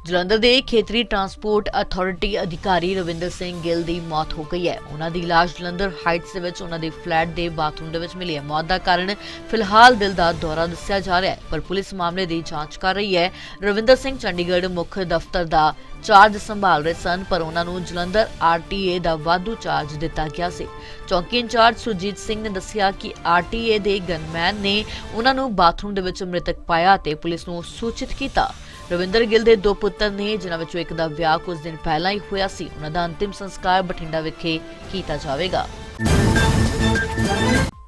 ਜਲੰਧਰ ਦੇ ਖੇਤਰੀ ਟਰਾਂਸਪੋਰਟ ਅਥਾਰਟੀ ਅਧਿਕਾਰੀ ਰਵਿੰਦਰ ਸਿੰਘ ਗਿੱਲ ਦੀ ਮੌਤ ਹੋ ਗਈ ਹੈ। ਉਹਨਾਂ ਦੀ ਲਾਸ਼ ਜਲੰਧਰ ਹਾਈਟਸ ਦੇ ਵਿੱਚ ਉਹਨਾਂ ਦੇ ਫਲੈਟ ਦੇ ਬਾਥਰੂਮ ਦੇ ਵਿੱਚ ਮਿਲੀ ਹੈ। ਮੌਤ ਦਾ ਕਾਰਨ ਫਿਲਹਾਲ ਦਿਲ ਦਾ ਦੌਰਾ ਦੱਸਿਆ ਜਾ ਰਿਹਾ ਹੈ, ਪਰ ਪੁਲਿਸ ਮਾਮਲੇ ਦੀ ਜਾਂਚ ਕਰ ਰਹੀ ਹੈ। ਰਵਿੰਦਰ ਸਿੰਘ ਚੰਡੀਗੜ੍ਹ ਮੁੱਖ ਦਫ਼ਤਰ ਦਾ ਚਾਰਜ ਸੰਭਾਲ ਰਹੇ ਸਨ, ਪਰ ਉਹਨਾਂ ਨੂੰ ਜਲੰਧਰ ਆਰਟੀਏ ਦਾ ਵਾਧੂ ਚਾਰਜ ਦਿੱਤਾ ਗਿਆ ਸੀ। ਚੌਕੀ ਇੰਚਾਰਜ ਸੁਰਜੀਤ ਸਿੰਘ ਨੇ ਦੱਸਿਆ ਕਿ ਆਰਟੀਏ ਦੇ ਗਨਮੈਨ ਨੇ ਉਹਨਾਂ ਨੂੰ ਬਾਥਰੂਮ ਦੇ ਵਿੱਚ ਮ੍ਰਿਤਕ ਪਾਇਆ ਤੇ ਪੁਲਿਸ ਨੂੰ ਸੂਚਿਤ ਕੀਤਾ। ਰਵਿੰਦਰ ਗਿੱਲ ਦੇ ਦੋ ਪੁੱਤਰ ਨੇ, ਜਿਨ੍ਹਾਂ ਵਿੱਚੋਂ ਇੱਕ ਦਾ ਵਿਆਹ ਕੁਝ ਦਿਨ ਪਹਿਲਾਂ ਹੀ ਹੋਇਆ ਸੀ। ਉਹਨਾਂ ਦਾ ਅੰਤਿਮ ਸੰਸਕਾਰ ਬਠਿੰਡਾ ਵਿਖੇ ਕੀਤਾ ਜਾਵੇਗਾ।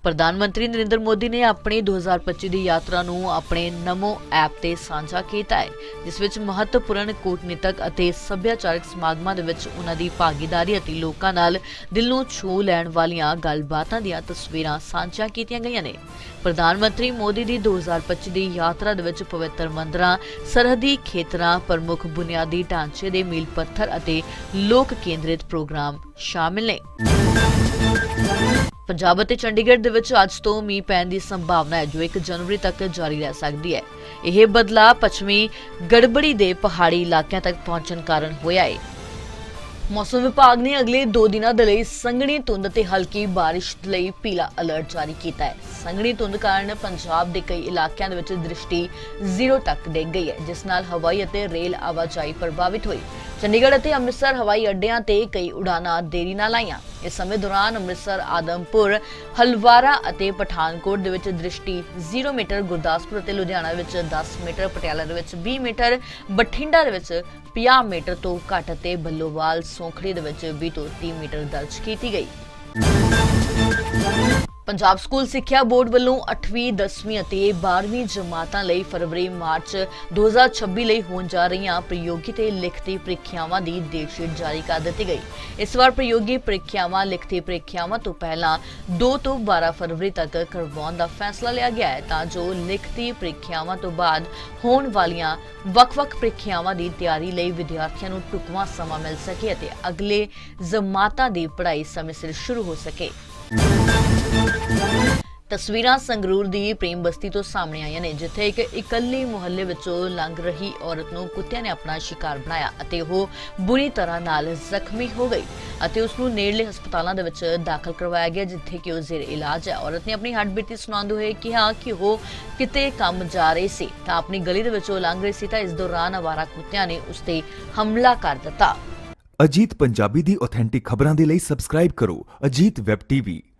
ਪ੍ਰਧਾਨ ਮੰਤਰੀ ਨਰਿੰਦਰ ਮੋਦੀ ਨੇ ਆਪਣੀ 2025 ਦੀ ਯਾਤਰਾ ਨੂੰ ਆਪਣੇ ਨਮੋ ਐਪ ਤੇ ਸਾਂਝਾ ਕੀਤਾ ਹੈ, ਜਿਸ ਵਿੱਚ ਮਹੱਤਵਪੂਰਨ ਕੂਟਨੀਤਕ ਅਤੇ ਸੱਭਿਆਚਾਰਕ ਸਮਾਗਮਾਂ ਦੇ ਵਿੱਚ ਉਹਨਾਂ ਦੀ ਭਾਗੀਦਾਰੀ ਅਤੇ ਲੋਕਾਂ ਨਾਲ ਦਿਲ ਨੂੰ ਛੂ ਲੈਣ ਵਾਲੀਆਂ ਗੱਲਬਾਤਾਂ ਦੀਆਂ ਤਸਵੀਰਾਂ ਸਾਂਝੀਆਂ ਕੀਤੀਆਂ ਗਈਆਂ ਨੇ। ਪ੍ਰਧਾਨ ਮੰਤਰੀ ਮੋਦੀ ਦੀ 2025 ਦੀ ਯਾਤਰਾ ਦੇ ਵਿੱਚ ਪਵਿੱਤਰ ਮੰਦਰਾਂ, ਸਰਹੱਦੀ ਖੇਤਰਾਂ, ਪ੍ਰਮੁੱਖ ਬੁਨਿਆਦੀ ਢਾਂਚੇ ਦੇ ਮੀਲ ਪੱਥਰ ਅਤੇ ਲੋਕ ਕੇਂਦਰਿਤ ਪ੍ਰੋਗਰਾਮ ਸ਼ਾਮਿਲ ਨੇ। ਪੰਜਾਬ ਅਤੇ ਚੰਡੀਗੜ੍ਹ ਦੇ ਵਿੱਚ ਅੱਜ ਤੋਂ ਮੀਂਹ ਪੈਣ ਦੀ ਸੰਭਾਵਨਾ ਹੈ, ਜੋ 1 ਜਨਵਰੀ ਤੱਕ ਜਾਰੀ ਰਹਿ ਸਕਦੀ ਹੈ। ਇਹ ਬਦਲਾਅ ਪੱਛਮੀ ਗੜਬੜੀ ਦੇ ਪਹਾੜੀ ਇਲਾਕਿਆਂ ਤੱਕ ਪਹੁੰਚਣ ਕਾਰਨ ਹੋਇਆ ਹੈ ਮੌਸਮ ਵਿਭਾਗ ਨੇ ਅਗਲੇ 2 ਦਿਨਾਂ ਦੇ ਲਈ ਸੰਘਣੀ ਧੁੰਦ ਤੇ ਹਲਕੀ ਬਾਰਿਸ਼ ਲਈ ਪੀਲਾ ਅਲਰਟ ਜਾਰੀ ਕੀਤਾ ਹੈ। ਸੰਘਣੀ ਧੁੰਦ ਕਾਰਨ ਪੰਜਾਬ ਦੇ ਕਈ ਇਲਾਕਿਆਂ ਦੇ ਵਿੱਚ ਦ੍ਰਿਸ਼ਟੀ ਜ਼ੀਰੋ ਤੱਕ ਡਿੱਗ ਗਈ ਹੈ, ਜਿਸ ਨਾਲ ਹਵਾਈ ਅਤੇ ਰੇਲ ਆਵਾਜਾਈ ਪ੍ਰਭਾਵਿਤ ਹੋਈ। ਚੰਡੀਗੜ੍ਹ ਅਤੇ ਅੰਮ੍ਰਿਤਸਰ ਹਵਾਈ ਅੱਡਿਆਂ ਤੇ ਕਈ ਉਡਾਨਾਂ ਦੇਰੀ ਨਾਲ ਆਈਆਂ। ਇਸ ਸਮੇਂ ਦੌਰਾਨ ਅੰਮ੍ਰਿਤਸਰ, ਆਦਮਪੁਰ, ਹਲਵਾਰਾ ਅਤੇ ਪਠਾਨਕੋਟ ਦੇ ਵਿੱਚ ਦ੍ਰਿਸ਼ਟੀ 0 ਮੀਟਰ, ਗੁਰਦਾਸਪੁਰ ਅਤੇ ਲੁਧਿਆਣਾ ਵਿੱਚ 10 ਮੀਟਰ, ਪਟਿਆਲਾ ਦੇ ਵਿੱਚ 20 ਮੀਟਰ, ਬਠਿੰਡਾ ਦੇ ਵਿੱਚ 50 ਮੀਟਰ ਤੋਂ ਘੱਟ ਅਤੇ ਬੱਲੋਵਾਲ, ਸੌਂਖੜੀ ਦੇ ਵਿੱਚ 20 ਤੋਂ 30 ਮੀਟਰ ਦਰਜ ਕੀਤੀ ਗਈ। ਪੰਜਾਬ ਸਕੂਲ ਸਿੱਖਿਆ ਬੋਰਡ ਵੱਲੋਂ 8ਵੀਂ 10ਵੀਂ ਅਤੇ 12ਵੀਂ ਜਮਾਤਾਂ ਲਈ ਫਰਵਰੀ, ਮਾਰਚ 2026 ਲਈ ਹੋਣ ਜਾ ਰਹੀਆਂ ਪ੍ਰਯੋਗੀ ਤੇ ਲਿਖਤੀ ਪ੍ਰੀਖਿਆਵਾਂ ਦੀ ਡੇਟ ਸ਼ੀਟ ਜਾਰੀ ਕਰ ਦਿੱਤੀ ਗਈ। ਇਸ ਵਾਰ ਪ੍ਰਯੋਗੀ ਪ੍ਰੀਖਿਆਵਾਂ, ਲਿਖਤੀ ਪ੍ਰੀਖਿਆਵਾਂ ਤੋਂ ਪਹਿਲਾਂ 2 ਤੋਂ 12 ਫਰਵਰੀ ਤੱਕ ਕਰਵਾਉਣ ਦਾ ਫੈਸਲਾ ਲਿਆ ਗਿਆ ਹੈ ਤਾਂ ਜੋ ਲਿਖਤੀ ਪ੍ਰੀਖਿਆਵਾਂ ਤੋਂ ਬਾਅਦ ਹੋਣ ਵਾਲੀਆਂ ਵੱਖ-ਵੱਖ ਪ੍ਰੀਖਿਆਵਾਂ ਦੀ ਤਿਆਰੀ ਲਈ ਵਿਦਿਆਰਥੀਆਂ ਨੂੰ ਢੁਕਵਾਂ ਸਮਾਂ ਮਿਲ ਸਕੇ ਅਤੇ ਅਗਲੇ ਜਮਾਤਾਂ ਦੀ ਪੜ੍ਹਾਈ ਸਮੇਂ ਸਿਰ ਸ਼ੁਰੂ ਹੋ ਸਕੇ। ਤਸਵੀਰਾਂ ਸੰਗਰੂਰ ਦੀ ਪ੍ਰੇਮ ਬਸਤੀ ਤੋਂ ਸਾਹਮਣੇ ਆਈਆਂ ਨੇ, ਜਿੱਥੇ ਇੱਕ ਇਕੱਲੀ ਮੁਹੱਲੇ ਵਿੱਚੋਂ ਲੰਘ ਰਹੀ ਔਰਤ ਨੂੰ ਕੁੱਤਿਆਂ ਨੇ ਆਪਣਾ ਸ਼ਿਕਾਰ ਬਣਾਇਆ ਅਤੇ ਉਹ ਬੁਰੀ ਤਰ੍ਹਾਂ ਨਾਲ ਜ਼ਖਮੀ ਹੋ ਗਈ ਅਤੇ ਉਸ ਨੂੰ ਨੇੜਲੇ ਹਸਪਤਾਲਾਂ ਦੇ ਵਿੱਚ ਦਾਖਲ ਕਰਵਾਇਆ ਗਿਆ, ਜਿੱਥੇ ਕਿ ਉਹ ਜ਼ੇਰ ਇਲਾਜ ਹੈ। ਔਰਤ ਨੇ ਆਪਣੀ ਹੱਡਬੀਤੀ ਸੁਣਾਉਂਦੇ ਹੋਏ ਕਿਹਾ ਕਿ ਉਹ ਕਿਤੇ ਕੰਮ ਜਾ ਰਹੀ ਸੀ, ਤਾਂ ਆਪਣੀ ਗਲੀ ਦੇ ਵਿੱਚੋਂ ਲੰਘ ਰਹੀ ਸੀ, ਤਾਂ ਇਸ ਦੌਰਾਨ ਅਵਾਰਾ ਕੁੱਤਿਆਂ ਨੇ ਉਸ ਤੇ ਹਮਲਾ ਕਰ ਦਿੱਤਾ। ਅਜੀਤ ਪੰਜਾਬੀ ਦੀ ਆਥੈਂਟਿਕ ਖਬਰਾਂ ਦੇ ਲਈ ਸਬਸਕ੍ਰਾਈਬ ਕਰੋ। ਅਜੀਤ ਵੈਬ ਟੀਵੀ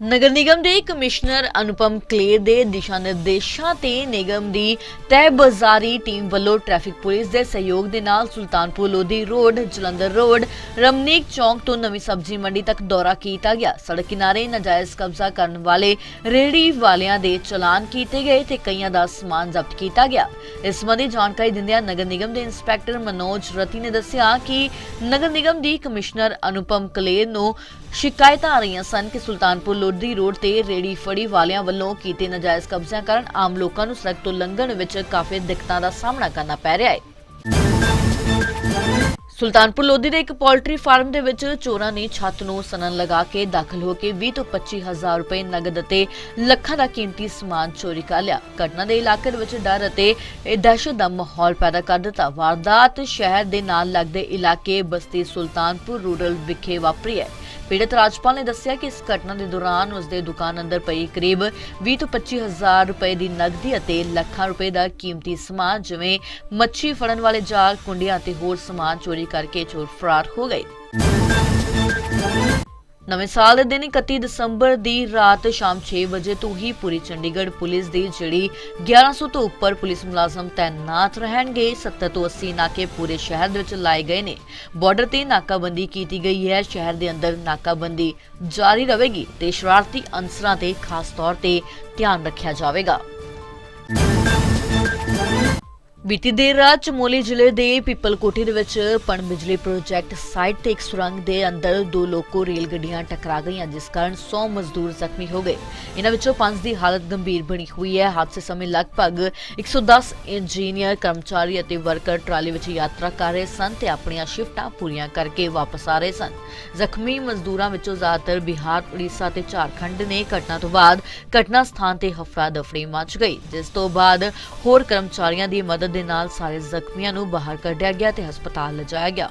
ਨਗਰ ਨਿਗਮ ਦੇ ਕਮਿਸ਼ਨਰ ਅਨੁਪਮ ਕਲੇਰ ਦੇ ਦਿਸ਼ਾ ਨਿਰਦੇਸ਼ਾਂ ਤੇ ਨਿਗਮ ਦੀ ਤਹਿਬਜ਼ਾਰੀ ਟੀਮ ਵੱਲੋਂ ਟ੍ਰੈਫਿਕ ਪੁਲਿਸ ਦੇ ਸਹਿਯੋਗ ਦੇ ਨਾਲ ਸੁਲਤਾਨਪੁਰ ਲੋਧੀ ਰੋਡ, ਜਲੰਧਰ ਰੋਡ, ਰਮਨੀਕ ਚੌਂਕ ਤੋਂ ਨਵੀਂ ਸਬਜ਼ੀ ਮੰਡੀ ਤੱਕ ਦੌਰਾ ਕੀਤਾ ਗਿਆ। ਸੜਕ ਕਿਨਾਰੇ ਨਾਜਾਇਜ਼ ਕਬਜ਼ਾ ਕਰਨ ਵਾਲੇ ਰੇਹੜੀ ਵਾਲਿਆਂ ਦੇ ਚਲਾਨ ਕੀਤੇ ਗਏ ਤੇ ਕਈਆਂ ਦਾ ਸਮਾਨ ਜ਼ਬਤ ਕੀਤਾ ਗਿਆ। ਇਸ ਸੰਬੰਧੀ ਜਾਣਕਾਰੀ ਦਿੰਦਿਆਂ ਨਗਰ ਨਿਗਮ ਦੇ ਇੰਸਪੈਕਟਰ ਮਨੋਜ ਰਤੀ ਨੇ ਦੱਸਿਆ ਕਿ ਨਗਰ ਨਿਗਮ ਦੀ ਕਮਿਸ਼ਨਰ ਅਨੁਪਮ ਕਲੇਰ ਨੂੰ ਸ਼ਿਕਾਇਤਾਂ ਆ ਰਹੀਆਂ ਸਨ ਕਿ ਸੁਲਤਾਨਪੁਰ ਲੋਧੀ ਰੋਡ ਤੇ ਰੇੜੀ ਫੜੀ ਵਾਲਿਆਂ ਵੱਲੋਂ ਕੀਤੇ ਨਾਜਾਇਜ਼ ਕਬਜ਼ਿਆਂ ਕਾਰਨ ਆਮ ਲੋਕਾਂ ਨੂੰ ਸੜਕ ਤੋਂ ਲੰਘਣ ਵਿੱਚ ਕਾਫੀ ਦਿੱਕਤਾਂ ਦਾ ਸਾਹਮਣਾ ਕਰਨਾ ਪੈ ਰਿਹਾ ਹੈ। ਸੁਲਤਾਨਪੁਰ ਲੋਧੀ ਦੇ ਇੱਕ ਪੋਲਟਰੀ ਫਾਰਮ ਦੇ ਵਿੱਚ ਚੋਰਾਂ ਨੇ ਛੱਤ ਨੂੰ ਸਨਨ ਲਗਾ ਕੇ ਦਾਖਲ ਹੋ ਕੇ 20 ਤੋਂ 25 ਹਜ਼ਾਰ ਰੁਪਏ ਨਗਦ ਅਤੇ ਲੱਖਾਂ ਦਾ ਕੀਮਤੀ ਸਮਾਨ ਚੋਰੀ ਕਰ ਲਿਆ। ਘਟਨਾ ਦੇ ਇਲਾਕੇ ਦੇ ਵਿੱਚ ਡਰ ਅਤੇ ਦਹਿਸ਼ਤ ਦਾ ਮਾਹੌਲ ਪੈਦਾ ਕਰ ਦਿੱਤਾ। ਵਾਰਦਾਤ ਸ਼ਹਿਰ ਦੇ ਨਾਲ ਲੱਗਦੇ ਇਲਾਕੇ ਬਸਤੀ ਸੁਲਤਾਨਪੁਰ ਰੂਰਲ ਵਿਖੇ ਵਾਪਰੀ ਹੈ। ਪੀੜਤ ਰਾਜਪਾਲ ਨੇ ਦੱਸਿਆ ਕਿ ਇਸ ਘਟਨਾ ਦੇ ਦੌਰਾਨ ਉਸ ਦੇ ਦੁਕਾਨ ਅੰਦਰ ਪਈ ਕਰੀਬ 20 ਤੋਂ 25 ਹਜ਼ਾਰ ਰੁਪਏ ਦੀ ਨਕਦੀ ਅਤੇ ਲੱਖਾਂ ਰੁਪਏ ਦਾ ਕੀਮਤੀ ਸਮਾਨ, ਜਿਵੇਂ ਮੱਛੀ ਫੜਨ ਵਾਲੇ ਜਾਲ, ਕੁੰਡੀਆਂ ਅਤੇ ਹੋਰ ਸਮਾਨ ਚੋਰੀ ਕਰਕੇ ਚੋਰ ਫਰਾਰ ਹੋ ਗਏ। ਨਵੇਂ ਸਾਲ ਦੇ ਦਿਨ 31 ਦਸੰਬਰ ਦੀ ਰਾਤ ਸ਼ਾਮ 6 ਵਜੇ ਤੋਂ ਹੀ ਪੂਰੀ ਚੰਡੀਗੜ੍ਹ ਪੁਲਿਸ ਦੀ ਜਿਹੜੀ 1100 ਤੋਂ ਉੱਪਰ ਪੁਲਿਸ ਮੁਲਾਜ਼ਮ ਤਾਇਨਾਤ ਰਹਿਣਗੇ। 70 ਤੋਂ 80 ਨਾਕੇ ਪੂਰੇ ਸ਼ਹਿਰ ਦੇ ਵਿੱਚ ਲਾਏ ਗਏ ਨੇ। ਬਾਰਡਰ ਤੇ ਨਾਕਾਬੰਦੀ ਕੀਤੀ ਗਈ ਹੈ। ਸ਼ਹਿਰ ਦੇ ਅੰਦਰ ਨਾਕਾਬੰਦੀ ਜਾਰੀ ਰਹੇਗੀ ਤੇ ਸ਼ਰਾਰਤੀ ਅਨਸਰਾਂ ਤੇ ਖਾਸ ਤੌਰ ਤੇ ਧਿਆਨ ਰੱਖਿਆ ਜਾਵੇਗਾ। ਬੀਤੀ ਦੇਰ ਰਾਤ ਚਮੋਲੀ ਜ਼ਿਲ੍ਹੇ ਦੇ ਪਿੱਪਲ ਦੇ ਵਿੱਚ ਪਣ ਬਿਜਲੀ ਪ੍ਰੋਜੈਕਟ ਸਾਈਟ ਤੇ ਇੱਕ ਸੁਰੰਗ ਦੇ ਅੰਦਰ ਦੋ ਲੋਕੋ ਰੇਲ ਗੱਡੀਆਂ ਟਕਰਾ ਗਈਆਂ, ਜਿਸ ਕਾਰਨ 100 ਮਜ਼ਦੂਰ ਜ਼ਖਮੀ ਹੋ ਗਏ। ਇਹਨਾਂ ਵਿੱਚੋਂ 5 ਦੀ ਹਾਲਤ ਗੰਭੀਰ ਬਣੀ ਹੋਈ ਹੈ। ਹਾਦਸੇ ਸਮੇਂ ਲਗਭਗ 110 ਇੰਜੀਨੀਅਰ, ਕਰਮਚਾਰੀ ਅਤੇ ਵਰਕਰ ਟਰਾਲੀ ਵਿੱਚ ਯਾਤਰਾ ਕਰ ਰਹੇ ਸਨ ਤੇ ਆਪਣੀਆਂ ਸ਼ਿਫਟਾਂ ਪੂਰੀਆਂ ਕਰਕੇ ਵਾਪਸ ਆ ਰਹੇ ਸਨ। ਜ਼ਖਮੀ ਮਜ਼ਦੂਰਾਂ ਵਿੱਚੋਂ ਜ਼ਿਆਦਾਤਰ ਬਿਹਾਰ, ਉੜੀਸਾ ਤੇ ਝਾਰਖੰਡ ਨੇ ਘਟਨਾ ਤੋਂ ਬਾਅਦ ਘਟਨਾ ਸਥਾਨ ਤੇ ਹਫੜਾ ਦਫੜੀ ਮਚ ਗਈ, ਜਿਸ ਤੋਂ ਬਾਅਦ ਹੋਰ ਕਰਮਚਾਰੀਆਂ ਦੀ ਮਦਦ ਦੇ ਨਾਲ ਸਾਰੇ ਜ਼ਖਮੀਆਂ ਨੂੰ ਬਾਹਰ ਕੱਢਿਆ ਗਿਆ ਤੇ ਹਸਪਤਾਲ ਲਿਜਾਇਆ ਗਿਆ।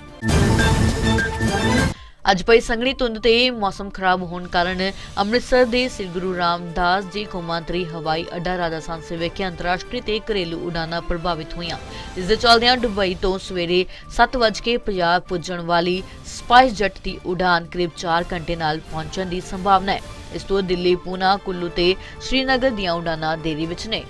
ਅੱਜ ਪਈ ਸੰਘਣੀ ਧੁੰਦ ਤੇ ਮੌਸਮ ਖਰਾਬ ਹੋਣ ਕਾਰਨ ਅੰਮ੍ਰਿਤਸਰ ਦੇ ਸ੍ਰੀ ਗੁਰੂ ਰਾਮਦਾਸ ਜੀ ਕੌਮਾਂਤਰੀ ਹਵਾਈ ਅੱਡਾ ਰਾਜਾ ਸਾਂਸੇ ਵਿਖੇ ਅੰਤਰਰਾਸ਼ਟਰੀ ਤੇ ਘਰੇਲੂ ਉਡਾਨਾਂ ਪ੍ਰਭਾਵਿਤ ਹੋਈਆਂ। ਇਸ ਦੇ ਚੱਲਦਿਆਂ ਦੁਬਈ ਤੋਂ ਸਵੇਰੇ 7:50 ਪੁੱਜਣ ਵਾਲੀ ਸਪਾਈਸ ਜੈਟ ਦੀ ਉਡਾਨ ਕਰੀਬ 4 ਘੰਟੇ ਨਾਲ ਪਹੁੰਚਣ ਦੀ ਸੰਭਾਵਨਾ ਹੈ। ਇਸ ਤੋਂ ਦਿੱਲੀ, ਪੂਨਾ, ਕੁੱਲੂ ਤੇ ਸ਼੍ਰੀਨਗਰ ਦੀਆਂ ਉਡਾਨਾਂ ਦੇਰੀ ਵਿੱਚ ਨੇ।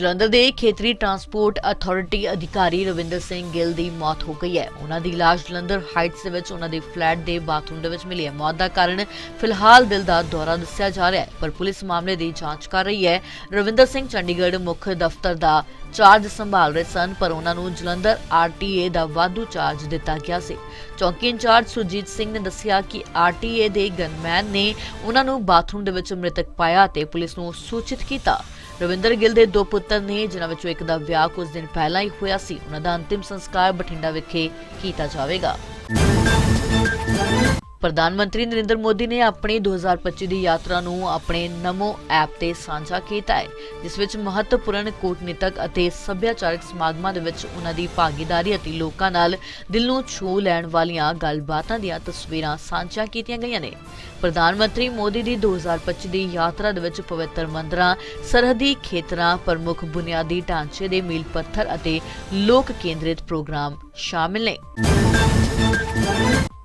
ਜਲੰਧਰ ਦੇ ਖੇਤਰੀ ਟਰਾਂਸਪੋਰਟ ਅਥਾਰਟੀ ਅਧਿਕਾਰੀ ਰਵਿੰਦਰ ਸਿੰਘ ਗਿੱਲ ਦੀ ਮੌਤ ਹੋ ਗਈ ਹੈ। ਉਹਨਾਂ ਦੀ ਲਾਸ਼ ਜਲੰਧਰ ਹਾਈਟਸ ਦੇ ਵਿੱਚ, ਉਹਨਾਂ ਦੇ ਫਲੈਟ ਦੇ ਬਾਥਰੂਮ ਦੇ ਵਿੱਚ ਮਿਲੀ ਹੈ। ਮੌਤ ਦਾ ਕਾਰਨ ਫਿਲਹਾਲ ਦਿਲ ਦਾ ਦੌਰਾ ਦੱਸਿਆ ਜਾ ਰਿਹਾ ਹੈ, ਪਰ ਪੁਲਿਸ ਮਾਮਲੇ ਦੀ ਜਾਂਚ ਕਰ ਰਹੀ ਹੈ। ਰਵਿੰਦਰ ਸਿੰਘ ਚੰਡੀਗੜ੍ਹ ਮੁੱਖ ਦਫ਼ਤਰ ਦਾ ਚਾਰਜ ਸੰਭਾਲ ਰਹੇ ਸਨ, ਪਰ ਉਹਨਾਂ ਨੂੰ ਜਲੰਧਰ ਆਰਟੀਏ ਦਾ ਵਾਧੂ ਚਾਰਜ ਦਿੱਤਾ ਗਿਆ ਸੀ। ਚੌਕੀ ਇੰਚਾਰਜ ਸੁਰਜੀਤ ਸਿੰਘ ਨੇ ਦੱਸਿਆ ਕਿ ਆਰਟੀਏ ਦੇ ਗਨਮੈਨ ਨੇ ਉਹਨਾਂ ਨੂੰ ਬਾਥਰੂਮ ਦੇ ਵਿੱਚ ਮ੍ਰਿਤਕ ਪਾਇਆ ਤੇ ਪੁਲਿਸ ਨੂੰ ਸੂਚਿਤ ਕੀਤਾ। ਰਵਿੰਦਰ ਗਿੱਲ ਦੇ ਦੋ ਪੁੱਤਰ ਨੇ, ਜਿਨ੍ਹਾਂ ਵਿੱਚੋਂ ਇੱਕ ਦਾ ਵਿਆਹ ਕੁਝ ਦਿਨ ਪਹਿਲਾਂ ਹੀ ਹੋਇਆ ਸੀ। ਉਹਨਾਂ ਦਾ ਅੰਤਿਮ ਸੰਸਕਾਰ ਬਠਿੰਡਾ ਵਿਖੇ ਕੀਤਾ ਜਾਵੇਗਾ। ਪ੍ਰਧਾਨ ਮੰਤਰੀ ਨਰਿੰਦਰ ਮੋਦੀ ਨੇ ਆਪਣੀ 2025 ਦੀ ਯਾਤਰਾ ਨੂੰ ਆਪਣੇ ਨਮੋ ਐਪ ਤੇ ਸਾਂਝਾ ਕੀਤਾ ਹੈ, ਜਿਸ ਵਿੱਚ ਮਹੱਤਵਪੂਰਨ ਕੂਟਨੀਤਕ ਅਤੇ ਸੱਭਿਆਚਾਰਕ ਸਮਾਗਮਾਂ ਦੇ ਵਿੱਚ ਉਹਨਾਂ ਦੀ ਭਾਗੀਦਾਰੀ ਅਤੇ ਲੋਕਾਂ ਨਾਲ ਦਿਲ ਨੂੰ ਛੂ ਲੈਣ ਵਾਲੀਆਂ ਗੱਲਬਾਤਾਂ ਦੀਆਂ ਤਸਵੀਰਾਂ ਸਾਂਝਾ ਕੀਤੀਆਂ ਗਈਆਂ ਨੇ। ਪ੍ਰਧਾਨ ਮੰਤਰੀ ਮੋਦੀ ਦੀ 2025 ਦੀ ਯਾਤਰਾ ਦੇ ਵਿੱਚ ਪਵਿੱਤਰ ਮੰਦਰਾਂ, ਸਰਹੱਦੀ ਖੇਤਰਾਂ, ਪ੍ਰਮੁੱਖ ਬੁਨਿਆਦੀ ਢਾਂਚੇ ਦੇ ਮੀਲ ਪੱਥਰ ਅਤੇ ਲੋਕ ਕੇਂਦਰਿਤ ਪ੍ਰੋਗਰਾਮ ਸ਼ਾਮਿਲ ਨੇ।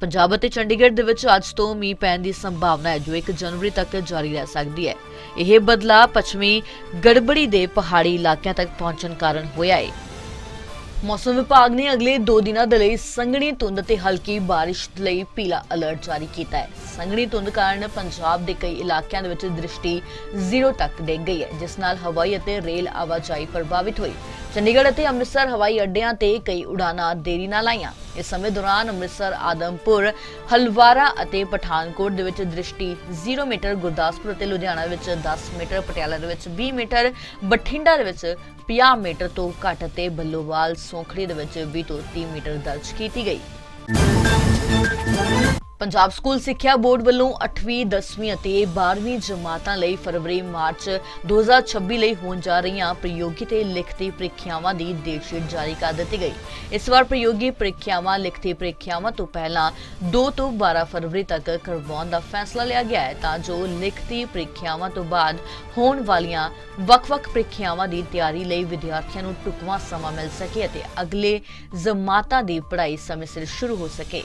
ਪੰਜਾਬ ਅਤੇ ਚੰਡੀਗੜ੍ਹ ਦੇ ਵਿੱਚ ਅੱਜ ਤੋਂ ਮੀਂਹ ਪੈਣ ਦੀ ਸੰਭਾਵਨਾ ਹੈ, ਜੋ 1 ਜਨਵਰੀ ਤੱਕ ਜਾਰੀ ਰਹਿ ਸਕਦੀ ਹੈ। ਇਹ ਬਦਲਾਅ ਪੱਛਮੀ ਗੜਬੜੀ ਦੇ ਪਹਾੜੀ ਇਲਾਕਿਆਂ ਤੱਕ ਪਹੁੰਚਣ ਕਾਰਨ ਹੋਇਆ ਹੈ ਮੌਸਮ ਵਿਭਾਗ ਨੇ ਅਗਲੇ 2 ਦਿਨਾਂ ਦੇ ਲਈ ਸੰਘਣੀ ਧੁੰਦ ਤੇ ਹਲਕੀ ਬਾਰਿਸ਼ ਲਈ ਪੀਲਾ ਅਲਰਟ ਜਾਰੀ ਕੀਤਾ ਹੈ। ਸੰਘਣੀ ਧੁੰਦ ਕਾਰਨ ਪੰਜਾਬ ਦੇ ਕਈ ਇਲਾਕਿਆਂ ਦੇ ਵਿੱਚ ਦ੍ਰਿਸ਼ਟੀ ਜ਼ੀਰੋ ਤੱਕ ਡਿੱਗ ਗਈ ਹੈ, ਜਿਸ ਨਾਲ ਹਵਾਈ ਅਤੇ ਰੇਲ ਆਵਾਜਾਈ ਪ੍ਰਭਾਵਿਤ ਹੋਈ। ਚੰਡੀਗੜ੍ਹ ਅਤੇ ਅੰਮ੍ਰਿਤਸਰ ਹਵਾਈ ਅੱਡਿਆਂ ਤੇ ਕਈ ਉਡਾਨਾਂ ਦੇਰੀ ਨਾਲ ਆਈਆਂ। ਇਸ ਸਮੇਂ ਦੌਰਾਨ ਅੰਮ੍ਰਿਤਸਰ, ਆਦਮਪੁਰ, ਹਲਵਾਰਾ ਅਤੇ ਪਠਾਨਕੋਟ ਦੇ ਵਿੱਚ ਦ੍ਰਿਸ਼ਟੀ 0 ਮੀਟਰ, ਗੁਰਦਾਸਪੁਰ ਅਤੇ ਲੁਧਿਆਣਾ ਵਿੱਚ 10 ਮੀਟਰ, ਪਟਿਆਲਾ ਦੇ ਵਿੱਚ 20 ਮੀਟਰ, ਬਠਿੰਡਾ ਦੇ ਵਿੱਚ 50 ਮੀਟਰ ਤੋਂ ਘੱਟ ਅਤੇ ਬੱਲੋਵਾਲ, ਸੋਖੜੀ ਦੇ ਵਿੱਚ 20 ਤੋਂ 30 ਮੀਟਰ ਦਰਜ ਕੀਤੀ ਗਈ। ਪੰਜਾਬ ਸਕੂਲ ਸਿੱਖਿਆ ਬੋਰਡ ਵੱਲੋਂ 8ਵੀਂ 10ਵੀਂ ਅਤੇ 12ਵੀਂ ਜਮਾਤਾਂ ਲਈ ਫਰਵਰੀ-ਮਾਰਚ 2026 ਲਈ ਹੋਣ ਜਾ ਰਹੀਆਂ ਪ੍ਰਯੋਗੀ ਤੇ ਲਿਖਤੀ ਪ੍ਰੀਖਿਆਵਾਂ ਦੀ ਡੇਟ ਸ਼ੀਟ ਜਾਰੀ ਕਰ ਦਿੱਤੀ ਗਈ। ਇਸ ਵਾਰ ਪ੍ਰਯੋਗੀ ਪ੍ਰੀਖਿਆਵਾਂ, ਲਿਖਤੀ ਪ੍ਰੀਖਿਆਵਾਂ ਤੋਂ ਪਹਿਲਾਂ 2 ਤੋਂ 12 ਫਰਵਰੀ ਤੱਕ ਕਰਵਾਉਣ ਦਾ ਫੈਸਲਾ ਲਿਆ ਗਿਆ ਹੈ ਤਾਂ ਜੋ ਲਿਖਤੀ ਪ੍ਰੀਖਿਆਵਾਂ ਤੋਂ ਬਾਅਦ ਹੋਣ ਵਾਲੀਆਂ ਵੱਖ-ਵੱਖ ਪ੍ਰੀਖਿਆਵਾਂ ਦੀ ਤਿਆਰੀ ਲਈ ਵਿਦਿਆਰਥੀਆਂ ਨੂੰ ਢੁਕਵਾਂ ਸਮਾਂ ਮਿਲ ਸਕੇ ਅਤੇ ਅਗਲੇ ਜਮਾਤਾਂ ਦੀ ਪੜ੍ਹਾਈ ਸਮੇਂ ਸਿਰ ਸ਼ੁਰੂ ਹੋ ਸਕੇ।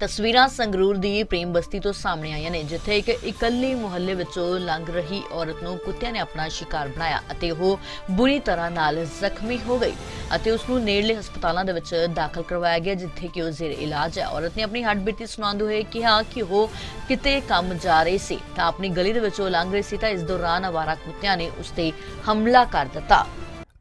ਤਸਵੀਰਾਂ ਸੰਗਰੂਰ ਦੀ ਪ੍ਰੇਮ ਬਸਤੀ ਤੋਂ ਸਾਹਮਣੇ ਆਈਆਂ ਨੇ, ਜਿੱਥੇ ਇੱਕ ਇਕੱਲੀ ਮੁਹੱਲੇ ਵਿੱਚੋਂ ਲੰਘ ਰਹੀ ਔਰਤ ਨੂੰ ਕੁੱਤਿਆਂ ਨੇ ਆਪਣਾ ਸ਼ਿਕਾਰ ਬਣਾਇਆ ਅਤੇ ਉਹ ਬੁਰੀ ਤਰ੍ਹਾਂ ਨਾਲ ਜ਼ਖਮੀ ਹੋ ਗਈ ਅਤੇ ਉਸ ਨੂੰ ਨੇੜਲੇ ਹਸਪਤਾਲਾਂ ਦੇ ਵਿੱਚ ਦਾਖਲ ਕਰਵਾਇਆ ਗਿਆ, ਜਿੱਥੇ ਕਿ ਉਹ ਜ਼ੇਰ ਇਲਾਜ ਹੈ। ਔਰਤ ਨੇ ਆਪਣੀ ਹੱਡਬੀਤੀ ਸੁਣਾਉਂਦੇ ਹੋਏ ਕਿਹਾ ਕਿ ਉਹ ਕਿਤੇ ਕੰਮ ਜਾ ਰਹੀ ਸੀ, ਤਾਂ ਆਪਣੀ ਗਲੀ ਦੇ ਵਿੱਚੋਂ ਲੰਘ ਰਹੀ ਸੀ, ਤਾਂ ਇਸ ਦੌਰਾਨ ਆਵਾਰਾ ਕੁੱਤਿਆਂ ਨੇ ਉਸ ਤੇ ਹਮਲਾ ਕਰ ਦਿੱਤਾ।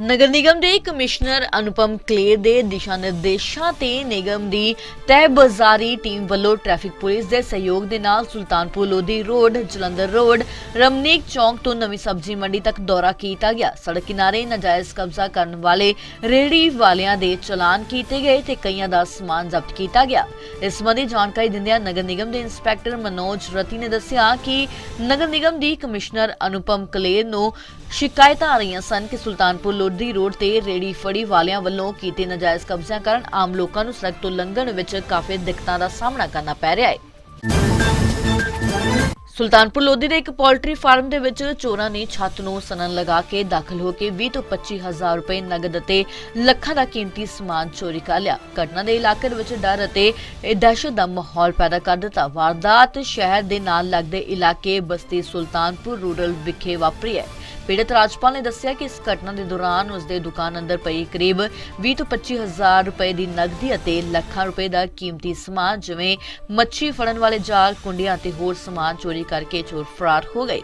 ਨਗਰ ਨਿਗਮ ਦੇ ਕਮਿਸ਼ਨਰ ਅਨੁਪਮ ਕਲੇਰ ਦੇ ਦਿਸ਼ਾ ਨਿਰਦੇਸ਼ਾਂ ਤੇ ਨਿਗਮ ਦੀ ਤਹਿ ਟੀਮ ਵੱਲੋਂ ਟ੍ਰੈਫਿਕ ਪੁਲਿਸ ਦੇ ਸਹਿਯੋਗ ਦੇ ਨਾਲ ਸੁਲਤਾਨਪੁਰ ਲੋਧੀ ਰੋਡ, ਜਲੰਧਰ ਰੋਡ, ਰਮਨੀਕ ਚੌਂਕ ਤੋਂ ਨਵੀਂ ਸਬਜ਼ੀ ਮੰਡੀ ਤੱਕ ਦੌਰਾ ਕੀਤਾ ਗਿਆ। ਸੜਕ ਕਿਨਾਰੇ ਨਾਜਾਇਜ਼ ਕਬਜ਼ਾ ਕਰਨ ਵਾਲੇ ਰੇਹੜੀ ਵਾਲਿਆਂ ਦੇ ਚਲਾਨ ਕੀਤੇ ਗਏ ਤੇ ਕਈਆਂ ਦਾ ਸਮਾਨ ਜ਼ਬਤ ਕੀਤਾ ਗਿਆ। ਇਸ ਸੰਬੰਧੀ ਜਾਣਕਾਰੀ ਦਿੰਦਿਆਂ ਨਗਰ ਨਿਗਮ ਦੇ ਇੰਸਪੈਕਟਰ ਮਨੋਜ ਰਤੀ ਨੇ ਦੱਸਿਆ ਕਿ ਨਗਰ ਨਿਗਮ ਦੀ ਕਮਿਸ਼ਨਰ ਅਨੁਪਮ ਕਲੇਰ ਨੂੰ ਸ਼ਿਕਾਇਤਾਂ ਆ ਰਹੀਆਂ ਸਨ ਕਿ ਸੁਲਤਾਨਪੁਰ ਲੋਧੀ ਰੋਡ ਤੇ ਰੇੜੀ ਫੜੀ ਵਾਲਿਆਂ ਵੱਲੋਂ ਕੀਤੇ ਨਾਜਾਇਜ਼ ਕਬਜ਼ਿਆਂ ਕਾਰਨ ਆਮ ਲੋਕਾਂ ਨੂੰ ਸੜਕ ਤੋਂ ਲੰਘਣ ਵਿੱਚ ਕਾਫੀ ਦਿੱਕਤਾਂ ਦਾ ਸਾਹਮਣਾ ਕਰਨਾ ਪੈ ਰਿਹਾ ਹੈ। ਸੁਲਤਾਨਪੁਰ ਲੋਧੀ ਦੇ ਇੱਕ ਪੋਲਟਰੀ ਫਾਰਮ ਦੇ ਵਿੱਚ ਚੋਰਾਂ ਨੇ ਛੱਤ ਨੂੰ ਸਨਨ ਲਗਾ ਕੇ ਦਾਖਲ ਹੋ ਕੇ 20 ਤੋਂ 25 ਹਜ਼ਾਰ ਰੁਪਏ ਨਗਦ ਅਤੇ ਲੱਖਾਂ ਦਾ ਕੀਮਤੀ ਸਮਾਨ ਚੋਰੀ ਕਰ ਲਿਆ। ਘਟਨਾ ਦੇ ਇਲਾਕੇ ਦੇ ਵਿੱਚ ਡਰ ਅਤੇ ਦਹਿਸ਼ਤ ਦਾ ਮਾਹੌਲ ਪੈਦਾ ਕਰ ਦਿੱਤਾ। ਵਾਰਦਾਤ ਸ਼ਹਿਰ ਦੇ ਨਾਲ ਲੱਗਦੇ ਇਲਾਕੇ ਬਸਤੀ ਸੁਲਤਾਨਪੁਰ ਰੂਰਲ ਵਿਖੇ ਵਾਪਰੀ ਹੈ। ਪੀੜਤ ਰਾਜਪਾਲ ਨੇ ਦੱਸਿਆ ਕਿ ਇਸ ਘਟਨਾ ਦੇ ਦੌਰਾਨ ਉਸ ਦੇ ਦੁਕਾਨ ਅੰਦਰ ਪਈ ਕਰੀਬ 20 ਤੋਂ 25 ਹਜ਼ਾਰ ਰੁਪਏ ਦੀ ਨਕਦੀ ਅਤੇ ਲੱਖਾਂ ਰੁਪਏ ਦਾ ਕੀਮਤੀ ਸਮਾਨ, ਜਿਵੇਂ ਮੱਛੀ ਫੜਨ ਵਾਲੇ ਜਾਲ, ਕੁੰਡੀਆਂ ਅਤੇ ਹੋਰ ਸਮਾਨ ਚੋਰੀ ਕਰਕੇ ਚੋਰ ਫਰਾਰ ਹੋ ਗਏ।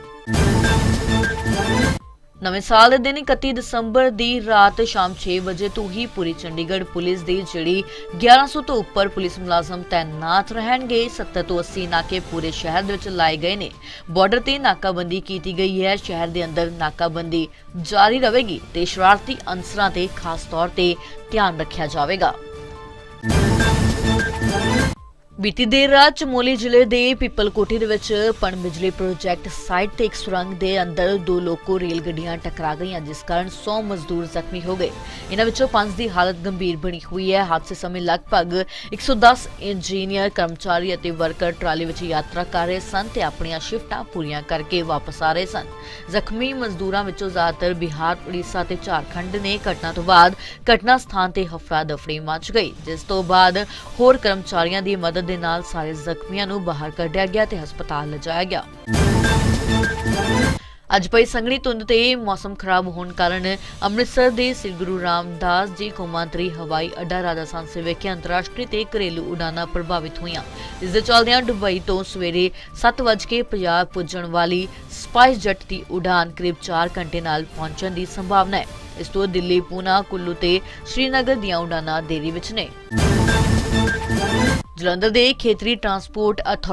ਨਵੇਂ ਸਾਲ ਦੇ ਦਿਨ 31 ਦਸੰਬਰ ਦੀ ਰਾਤ ਸ਼ਾਮ 6 ਵਜੇ ਤੋਂ ਹੀ ਪੂਰੀ ਚੰਡੀਗੜ੍ਹ ਪੁਲਿਸ ਦੀ ਜਿਹੜੀ 1100 ਤੋਂ ਉੱਪਰ ਪੁਲਿਸ ਮੁਲਾਜ਼ਮ ਤੈਨਾਤ ਰਹਿਣਗੇ। 70 ਤੋਂ 80 ਨਾਕੇ ਪੂਰੇ ਸ਼ਹਿਰ ਦੇ ਵਿੱਚ ਲਾਏ ਗਏ ਨੇ। ਬਾਰਡਰ ਤੇ ਨਾਕਾਬੰਦੀ ਕੀਤੀ ਗਈ ਹੈ। ਸ਼ਹਿਰ ਦੇ ਅੰਦਰ ਨਾਕਾਬੰਦੀ ਜਾਰੀ ਰਹੇਗੀ ਤੇ ਸ਼ਰਾਰਤੀ ਅਨਸਰਾਂ ਤੇ ਖਾਸ ਤੌਰ ਤੇ ਧਿਆਨ ਰੱਖਿਆ ਜਾਵੇਗਾ। ਬੀਤੀ ਦੇਰ ਰਾਤ ਚਮੋਲੀ ਜ਼ਿਲ੍ਹੇ ਦੇ ਪਿੱਪਲਕੋਟੀ ਦੇ ਵਿੱਚ ਪਣ ਬਿਜਲੀ ਪ੍ਰੋਜੈਕਟ ਸਾਈਟ ਤੇ ਇੱਕ ਸੁਰੰਗ ਦੇ ਅੰਦਰ ਦੋ ਲੋਕੋ ਰੇਲ ਗੱਡੀਆਂ ਟਕਰਾ ਗਈਆਂ, ਜਿਸ ਕਾਰਨ 100 ਮਜ਼ਦੂਰ ਜ਼ਖਮੀ ਹੋ ਗਏ। ਇਹਨਾਂ ਵਿੱਚੋਂ 5 ਦੀ ਹਾਲਤ ਗੰਭੀਰ ਬਣੀ ਹੋਈ ਹੈ। ਹਾਦਸੇ ਸਮੇਂ ਲਗਭਗ 110 ਇੰਜੀਨੀਅਰ, ਕਰਮਚਾਰੀ ਅਤੇ ਵਰਕਰ ਟਰਾਲੀ ਵਿੱਚ ਯਾਤਰਾ ਕਰ ਰਹੇ ਸਨ ਤੇ ਆਪਣੀਆਂ ਸ਼ਿਫਟਾਂ ਪੂਰੀਆਂ ਕਰਕੇ ਵਾਪਸ ਆ ਰਹੇ ਸਨ। ਜ਼ਖਮੀ ਮਜ਼ਦੂਰਾਂ ਵਿੱਚੋਂ ਜ਼ਿਆਦਾਤਰ ਬਿਹਾਰ ਉੜੀਸਾ ਤੇ ਝਾਰਖੰਡ ਨੇ। ਘਟਨਾ ਤੋਂ ਬਾਅਦ ਘਟਨਾ ਸਥਾਨ ਤੇ ਹਫੜਾ ਦਫੜੀ ਮਚ ਗਈ, ਜਿਸ ਤੋਂ ਬਾਅਦ ਹੋਰ ਕਰਮਚਾਰੀਆਂ ਦੀ ਮਦਦ ਦੇ ਨਾਲ ਸਾਰੇ ਜ਼ਖਮੀਆਂ ਨੂੰ ਬਾਹਰ ਕੱਢਿਆ ਗਿਆ ਤੇ ਹਸਪਤਾਲ ਲਿਜਾਇਆ ਗਿਆ। ਅੱਜ ਪਈ ਸੰਘਣੀ ਧੁੰਦ ਤੇ ਮੌਸਮ ਖਰਾਬ ਹੋਣ ਕਾਰਨ ਅੰਮ੍ਰਿਤਸਰ ਦੇ ਸ੍ਰੀ ਗੁਰੂ ਰਾਮਦਾਸ ਜੀ ਕੌਮਾਂਤਰੀ ਹਵਾਈ ਅੱਡਾ ਰਾਜਸਥਾਨ ਸੇ ਵਿਖੇ ਅੰਤਰਰਾਸ਼ਟਰੀ ਤੇ ਘਰੇਲੂ ਉਡਾਨਾਂ ਪ੍ਰਭਾਵਿਤ ਹੋਈਆਂ। ਇਸ ਦੇ ਚੱਲਦਿਆਂ ਦੁਬਈ ਤੋਂ ਸਵੇਰੇ 7:50 ਪੁੱਜਣ ਵਾਲੀ ਸਪਾਈਸ ਜੈਟ ਦੀ ਉਡਾਨ ਕਰੀਬ 4 ਘੰਟੇ ਨਾਲ ਪਹੁੰਚਣ ਦੀ ਸੰਭਾਵਨਾ ਹੈ। ਇਸ ਤੋਂ ਦਿੱਲੀ, ਪੂਨਾ, ਕੁੱਲੂ ਤੇ ਸ਼੍ਰੀਨਗਰ ਦੀਆਂ ਉਡਾਨਾਂ ਦੇਰੀ ਵਿੱਚ ਨੇ। ਜਲੰਧਰ ਦੇ ਖੇਤਰੀ ਟਰਾਂਸਪੋਰਟ ਅਥਾਰਟੀ